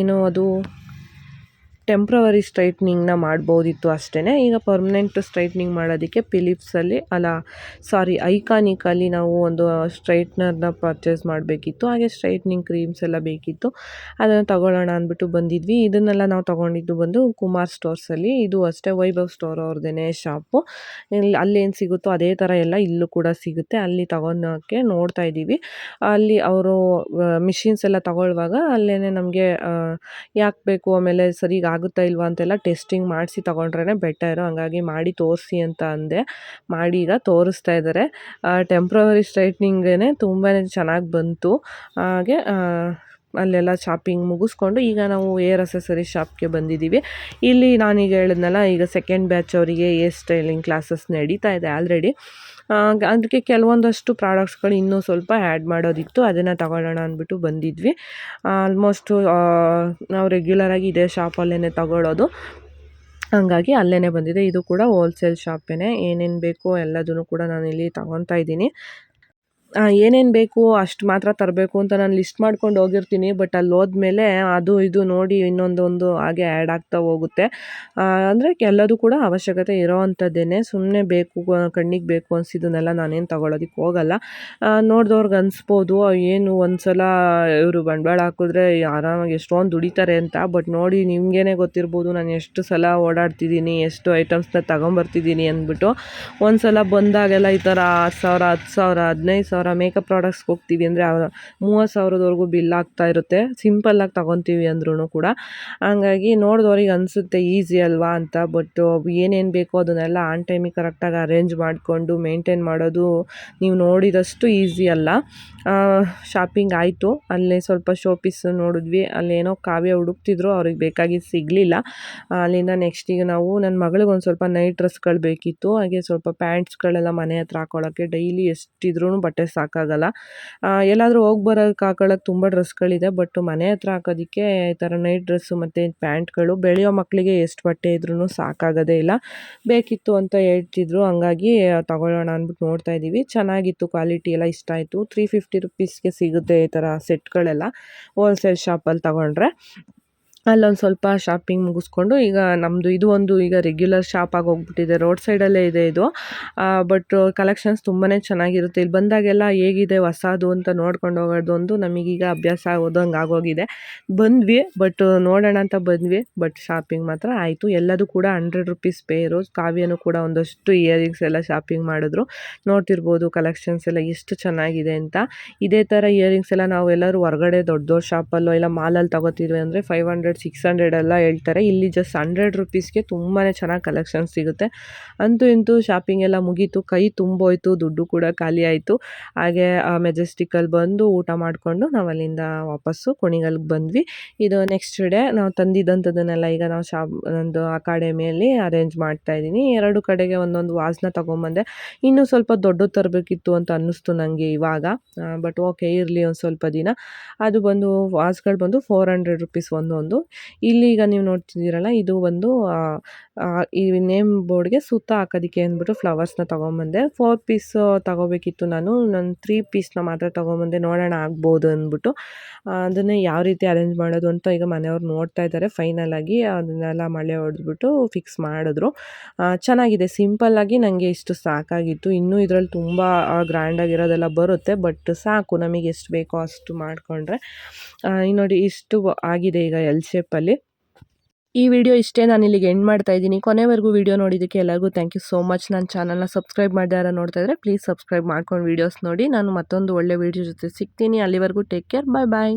ಏನು ಅದು ಟೆಂಪ್ರವರಿ ಸ್ಟ್ರೈಟ್ನಿಂಗ್ನ ಮಾಡ್ಬೋದಿತ್ತು ಅಷ್ಟೇ ಈಗ ಪರ್ಮನೆಂಟ್ ಸ್ಟ್ರೈಟ್ನಿಂಗ್ ಮಾಡೋದಕ್ಕೆ ಫಿಲಿಪ್ಸಲ್ಲಿ ಅಲ್ಲ ಸಾರಿ ಐಕಾನಿಕಲ್ಲಿ ನಾವು ಒಂದು ಸ್ಟ್ರೈಟ್ನರ್ನ ಪರ್ಚೇಸ್ ಮಾಡಬೇಕಿತ್ತು. ಹಾಗೆ ಸ್ಟ್ರೈಟ್ನಿಂಗ್ ಕ್ರೀಮ್ಸ್ ಎಲ್ಲ ಬೇಕಿತ್ತು. ಅದನ್ನು ತಗೊಳ್ಳೋಣ ಅಂದ್ಬಿಟ್ಟು ಬಂದಿದ್ವಿ. ಇದನ್ನೆಲ್ಲ ನಾವು ತೊಗೊಂಡಿದ್ದು ಬಂದು ಕುಮಾರ್ ಸ್ಟೋರ್ಸಲ್ಲಿ ಇದು ಅಷ್ಟೇ ವೈಭವ್ ಸ್ಟೋರ್ ಅವ್ರದ್ದೇ ಶಾಪು ಇಲ್ಲಿ ಅಲ್ಲೇನು ಸಿಗುತ್ತೋ ಅದೇ ಥರ ಎಲ್ಲ ಇಲ್ಲೂ ಕೂಡ ಸಿಗುತ್ತೆ. ಅಲ್ಲಿ ತಗೊಳೋಕ್ಕೆ ನೋಡ್ತಾ ಇದ್ದೀವಿ. ಅಲ್ಲಿ ಅವರು ಮಿಷಿನ್ಸ್ ಎಲ್ಲ ತಗೊಳ್ಳುವಾಗ ಅಲ್ಲೇ ನಮಗೆ ಯಾಕೆ ಬೇಕು ಆಮೇಲೆ ಸರಿಗೆ ಆಗುತ್ತಾ ಇಲ್ವಾ ಅಂತೆಲ್ಲ ಟೆಸ್ಟಿಂಗ್ ಮಾಡಿಸಿ ತೊಗೊಂಡ್ರೇ ಬೆಟರು ಹಂಗಾಗಿ ಮಾಡಿ ತೋರಿಸಿ ಅಂತ ಅಂದೆ. ಮಾಡಿ ಈಗ ತೋರಿಸ್ತಾ ಇದ್ದಾರೆ ಟೆಂಪ್ರವರಿ ಸ್ಟ್ರೈಟ್ನಿಂಗೇ ತುಂಬಾ ಚೆನ್ನಾಗಿ ಬಂತು. ಹಾಗೆ ಅಲ್ಲೆಲ್ಲ ಶಾಪಿಂಗ್ ಮುಗಿಸ್ಕೊಂಡು ಈಗ ನಾವು ಏರ್ ಅಸೆಸರಿ ಶಾಪ್ಗೆ ಬಂದಿದ್ದೀವಿ ಇಲ್ಲಿ ನಾನೀಗ ಹೇಳಿದ್ನಲ್ಲ, ಈಗ ಸೆಕೆಂಡ್ ಬ್ಯಾಚ್ ಅವರಿಗೆ ಏರ್ ಸ್ಟೈಲಿಂಗ್ ಕ್ಲಾಸಸ್ ನಡೀತಾ ಇದೆ ಆಲ್ರೆಡಿ ಅದಕ್ಕೆ ಕೆಲವೊಂದಷ್ಟು ಪ್ರಾಡಕ್ಟ್ಸ್ಗಳು ಇನ್ನೂ ಸ್ವಲ್ಪ ಆ್ಯಡ್ ಮಾಡೋದಿತ್ತು, ಅದನ್ನು ತಗೊಳ್ಳೋಣ ಅಂದ್ಬಿಟ್ಟು ಬಂದಿದ್ವಿ. ಆಲ್ಮೋಸ್ಟು ನಾವು ರೆಗ್ಯುಲರಾಗಿ ಇದೇ ಶಾಪಲ್ಲೇ ತಗೊಳ್ಳೋದು ಹಂಗಾಗಿ ಅಲ್ಲೇ ಬಂದಿದೆ. ಇದು ಕೂಡ ಹೋಲ್ಸೇಲ್ ಶಾಪೇ ಏನೇನು ಬೇಕೋ ಎಲ್ಲದನ್ನು ಕೂಡ ನಾನು ಇಲ್ಲಿ ತಗೊತಾ ಇದ್ದೀನಿ. ಏನೇನು ಬೇಕು ಅಷ್ಟು ಮಾತ್ರ ತರಬೇಕು ಅಂತ ನಾನು ಲಿಸ್ಟ್ ಮಾಡ್ಕೊಂಡು ಹೋಗಿರ್ತೀನಿ ಬಟ್ ಅಲ್ಲಿ ಹೋದ್ಮೇಲೆ ಅದು ಇದು ನೋಡಿ ಇನ್ನೊಂದೊಂದು ಹಾಗೆ ಆ್ಯಡ್ ಆಗ್ತಾ ಹೋಗುತ್ತೆ. ಅಂದರೆ ಎಲ್ಲದೂ ಕೂಡ ಅವಶ್ಯಕತೆ ಇರೋ ಅಂಥದ್ದೇನೆ. ಸುಮ್ಮನೆ ಬೇಕು, ಕಣ್ಣಿಗೆ ಬೇಕು ಅನಿಸಿದ್ದನ್ನೆಲ್ಲ ನಾನೇನು ತಗೊಳ್ಳೋದಕ್ಕೆ ಹೋಗಲ್ಲ. ನೋಡಿದವ್ರಿಗೆ ಅನಿಸ್ಬೋದು ಏನು ಒಂದು ಸಲ ಇವರು ಬಂಡವಾಳ ಹಾಕಿದ್ರೆ ಆರಾಮಾಗಿ ಎಷ್ಟೊಂದು ದುಡಿತಾರೆ ಅಂತ ಬಟ್ ನೋಡಿ ನಿಮಗೇನೆ ಗೊತ್ತಿರ್ಬೋದು ನಾನು ಎಷ್ಟು ಸಲ ಓಡಾಡ್ತಿದ್ದೀನಿ, ಎಷ್ಟು ಐಟಮ್ಸ್ನ ತಗೊಂಬರ್ತಿದ್ದೀನಿ ಅಂದ್ಬಿಟ್ಟು ಒಂದು ಸಲ ಬಂದಾಗೆಲ್ಲ ಈ ಥರ ಆರು ಸಾವಿರ, ಹತ್ತು ಸಾವಿರ, ಹದಿನೈದು ಸಾವಿರ ಮೇಕಪ್ ಪ್ರಾಡಕ್ಟ್ಸ್ಗೆ ಹೋಗ್ತೀವಿ ಅಂದರೆ ಮೂವತ್ತು ಸಾವಿರದವರೆಗೂ ಬಿಲ್ ಆಗ್ತಾ ಇರುತ್ತೆ. ಸಿಂಪಲ್ಲಾಗಿ ತಗೊತೀವಿ ಅಂದ್ರೂ ಕೂಡ. ಹಂಗಾಗಿ ನೋಡಿದವ್ರಿಗೆ ಅನಿಸುತ್ತೆ ಈಸಿ ಅಲ್ವಾ ಅಂತ. ಬಟ್ ಏನೇನು ಬೇಕೋ ಅದನ್ನೆಲ್ಲ ಆನ್ ಟೈಮಿಗೆ ಕರೆಕ್ಟಾಗಿ ಅರೇಂಜ್ ಮಾಡಿಕೊಂಡು ಮೇಂಟೈನ್ ಮಾಡೋದು ನೀವು ನೋಡಿದಷ್ಟು ಈಸಿ ಅಲ್ಲ. ಶಾಪಿಂಗ್ ಆಯಿತು. ಅಲ್ಲೇ ಸ್ವಲ್ಪ ಶೋ ಪೀಸ್ ನೋಡಿದ್ವಿ ಅಲ್ಲೇನೋ ಕಾವ್ಯ ಹುಡುಕ್ತಿದ್ರು. ಅವ್ರಿಗೆ ಬೇಕಾಗಿದ್ದು ಸಿಗಲಿಲ್ಲ. ಅಲ್ಲಿಂದ ನೆಕ್ಸ್ಟ್ ನಾವು ನನ್ನ ಮಗಳಿಗೆ ಒಂದು ಸ್ವಲ್ಪ ನೈಟ್ ಡ್ರೆಸ್ಗಳು ಬೇಕಿತ್ತು. ಹಾಗೆ ಸ್ವಲ್ಪ ಪ್ಯಾಂಟ್ಸ್ಗಳೆಲ್ಲ ಮನೆ ಹತ್ರ ಹಾಕೊಳ್ಳೋಕ್ಕೆ ಡೈಲಿ ಎಷ್ಟಿದ್ರೂ ಬಟ್ಟೆ ಸಾಕಾಗಲ್ಲ. ಆ, ಎಲ್ಲಾದರೂ ಹೋಗಿ ಬರೋಕ್ಕೆ ಹಾಕೊಳ್ಳೋಕೆ ತುಂಬ ಡ್ರೆಸ್ಗಳಿದೆ ಬಟ್ ಮನೆ ಹತ್ರ ಹಾಕೋದಕ್ಕೆ ಈ ಥರ ನೈಟ್ ಡ್ರೆಸ್ಸು ಮತ್ತು ಪ್ಯಾಂಟ್ಗಳು ಬೆಳೆಯೋ ಮಕ್ಕಳಿಗೆ ಎಷ್ಟು ಬಟ್ಟೆ ಇದ್ರೂ ಸಾಕಾಗೋದೇ ಇಲ್ಲ. ಬೇಕಿತ್ತು ಅಂತ ಹೇಳ್ತಿದ್ರು ಹಂಗಾಗಿ ತಗೊಳ್ಳೋಣ ಅಂದ್ಬಿಟ್ಟು ನೋಡ್ತಾ ಇದ್ದೀವಿ. ಚೆನ್ನಾಗಿತ್ತು ಕ್ವಾಲಿಟಿ ಎಲ್ಲ ಇಷ್ಟ ಆಯಿತು. ತ್ರೀ ಫಿಫ್ಟಿ ರುಪೀಸ್ಗೆ ಸಿಗುತ್ತೆ ಈ ಥರ ಸೆಟ್ಗಳೆಲ್ಲ. ಹೋಲ್ಸೇಲ್ ಶಾಪಲ್ಲಿ ತಗೊಂಡ್ರೆ. ಅಲ್ಲೊಂದು ಸ್ವಲ್ಪ ಶಾಪಿಂಗ್ ಮುಗಿಸ್ಕೊಂಡು ಈಗ ನಮ್ಮದು ಇದು ಒಂದು ಈಗ ರೆಗ್ಯುಲರ್ ಶಾಪ್ ಆಗಿ ಹೋಗ್ಬಿಟ್ಟಿದೆ. ರೋಡ್ ಸೈಡಲ್ಲೇ ಇದೆ ಇದು. ಬಟ್ ಕಲೆಕ್ಷನ್ಸ್ ತುಂಬಾ ಚೆನ್ನಾಗಿರುತ್ತೆ. ಇಲ್ಲಿ ಬಂದಾಗೆಲ್ಲ ಹೇಗಿದೆ ಹೊಸದು ಅಂತ ನೋಡ್ಕೊಂಡು ಹೋಗೋದೊಂದು ನಮಗೀಗ ಅಭ್ಯಾಸ ಆಗೋದಂಗೆ ಆಗೋಗಿದೆ. ಬಂದ್ವಿ ಬಟ್ ನೋಡೋಣ ಅಂತ ಬಂದ್ವಿ ಬಟ್ ಶಾಪಿಂಗ್ ಮಾತ್ರ ಆಯಿತು. ಎಲ್ಲದೂ ಕೂಡ ಹಂಡ್ರೆಡ್ ರುಪೀಸ್ ಪೇರು ಕಾವ್ಯನೂ ಕೂಡ ಒಂದಷ್ಟು ಇಯರಿಂಗ್ಸ್ ಎಲ್ಲ ಶಾಪಿಂಗ್ ಮಾಡಿದ್ರು. ನೋಡ್ತಿರ್ಬೋದು ಕಲೆಕ್ಷನ್ಸ್ ಎಲ್ಲ ಎಷ್ಟು ಚೆನ್ನಾಗಿದೆ ಅಂತ. ಇದೇ ಥರ ಇಯರಿಂಗ್ಸ್ ಎಲ್ಲ ನಾವು ಎಲ್ಲರೂ ಹೊರಗಡೆ ದೊಡ್ಡ ದೊಡ್ಡ ಶಾಪಲ್ಲೋ ಇಲ್ಲ ಮಾಲಲ್ಲಿ ತಗೋತಿದ್ವಿ ಅಂದರೆ five hundred hundred six hundred ಎಲ್ಲ ಹೇಳ್ತಾರೆ. ಇಲ್ಲಿ ಜಸ್ಟ್ ಹಂಡ್ರೆಡ್ ರುಪೀಸ್ಗೆ ತುಂಬಾ ಚೆನ್ನಾಗಿ ಕಲೆಕ್ಷನ್ ಸಿಗುತ್ತೆ. ಅಂತೂ ಇಂತೂ ಶಾಪಿಂಗ್ ಎಲ್ಲ ಮುಗೀತು. ಕೈ ತುಂಬೋಯ್ತು, ದುಡ್ಡು ಕೂಡ ಖಾಲಿ ಆಯಿತು. ಹಾಗೆ ಮೆಜೆಸ್ಟಿಕಲ್ಲಿ ಬಂದು ಊಟ ಮಾಡಿಕೊಂಡು ನಾವು ಅಲ್ಲಿಂದ ವಾಪಸ್ಸು ಕುಣಿಗಲ್ಗೆ ಬಂದ್ವಿ. ಇದು ನೆಕ್ಸ್ಟ್ ಡೇ ನಾವು ತಂದಿದ್ದಂಥದ್ದನ್ನೆಲ್ಲ ಈಗ ನಾವು ಶಾಪ್ ಒಂದು ಅಕಾಡೆಮಿಯಲ್ಲಿ ಅರೇಂಜ್ ಮಾಡ್ತಾ ಇದ್ದೀನಿ. ಎರಡು ಕಡೆಗೆ ಒಂದೊಂದು ವಾಸ್ನ ತೊಗೊಂಬಂದೆ. ಇನ್ನೂ ಸ್ವಲ್ಪ ದೊಡ್ಡದು ತರಬೇಕಿತ್ತು ಅಂತ ಅನ್ನಿಸ್ತು ನನಗೆ ಇವಾಗ. ಬಟ್ ಓಕೆ ಇರಲಿ ಒಂದು ಸ್ವಲ್ಪ ದಿನ. ಅದು ಬಂದು, ವಾಸ್ಗಳು ಬಂದು ಫೋರ್ ಹಂಡ್ರೆಡ್ ರುಪೀಸ್ ಒಂದೊಂದು. ಇಲ್ಲಿ ಈಗ ನೀವು ನೋಡ್ತಿದ್ದೀರಲ್ಲ ಇದು ಒಂದು ಈ ನೇಮ್ ಬೋರ್ಡ್ಗೆ ಸುತ್ತ ಹಾಕೋದಕ್ಕೆ ಅಂದ್ಬಿಟ್ಟು ಫ್ಲವರ್ಸ್ನ ತೊಗೊಂಬಂದೆ. ಫೋರ್ ಪೀಸ್ ತಗೋಬೇಕಿತ್ತು ನಾನು. ನಾನು ತ್ರೀ ಪೀಸ್ನ ಮಾತ್ರ ತೊಗೊಂಬಂದೆ. ನೋಡೋಣ ಆಗ್ಬೋದು ಅಂದ್ಬಿಟ್ಟು. ಅದನ್ನೇ ಯಾವ ರೀತಿ ಅರೇಂಜ್ ಮಾಡೋದು ಅಂತ ಈಗ ಮನೆಯವ್ರು ನೋಡ್ತಾ ಇದ್ದಾರೆ. ಫೈನಲ್ ಆಗಿ ಅದನ್ನೆಲ್ಲ ಮಳೆ ಹೊಡೆದ್ಬಿಟ್ಟು ಫಿಕ್ಸ್ ಮಾಡಿದ್ರು. ಚೆನ್ನಾಗಿದೆ. ಸಿಂಪಲ್ಲಾಗಿ ನನಗೆ ಇಷ್ಟು ಸಾಕಾಗಿತ್ತು. ಇನ್ನೂ ಇದರಲ್ಲಿ ತುಂಬ ಗ್ರ್ಯಾಂಡಾಗಿರೋದೆಲ್ಲ ಬರುತ್ತೆ. ಬಟ್ ಸಾಕು. ನಮಗೆ ಎಷ್ಟು ಬೇಕೋ ಅಷ್ಟು ಮಾಡಿಕೊಂಡ್ರೆ. ಈ ನೋಡಿ ಇಷ್ಟು ಆಗಿದೆ ಈಗ ಎಲ್ ಶೇಪಲ್ಲಿ ಈ ವಿಡಿಯೋ ಇಷ್ಟೇ ನಾನು ಇಲ್ಲಿಗೆ ಎಂಡ್ ಮಾಡ್ತಾ ಇದ್ದೀನಿ. ಕೊನೆವರೆಗೂ ವಿಡಿಯೋ ನೋಡಿದ್ದಕ್ಕೆ ಎಲ್ಲರಿಗೂ ಥ್ಯಾಂಕ್ ಯು ಸೋ ಮಚ್ ನನ್ನ ಚಾನಲ್ನ ಸಬ್ಸ್ಕ್ರೈಬ್ ಮಾಡ್ದಾರ ನೋಡ್ತಾ ಇದ್ದರೆ ಪ್ಲೀಸ್ ಸಬ್ಸ್ಕ್ರೈಬ್ ಮಾಡ್ಕೊಂಡು ವೀಡಿಯೋಸ್ ನೋಡಿ. ನಾನು ಮತ್ತೊಂದು ಒಳ್ಳೆ ವೀಡಿಯೋ ಜೊತೆ ಸಿಗ್ತೀನಿ. ಅಲ್ಲಿವರೆಗೂ ಟೇಕ್ ಕೇರ್ ಬಾಯ್ ಬಾಯ್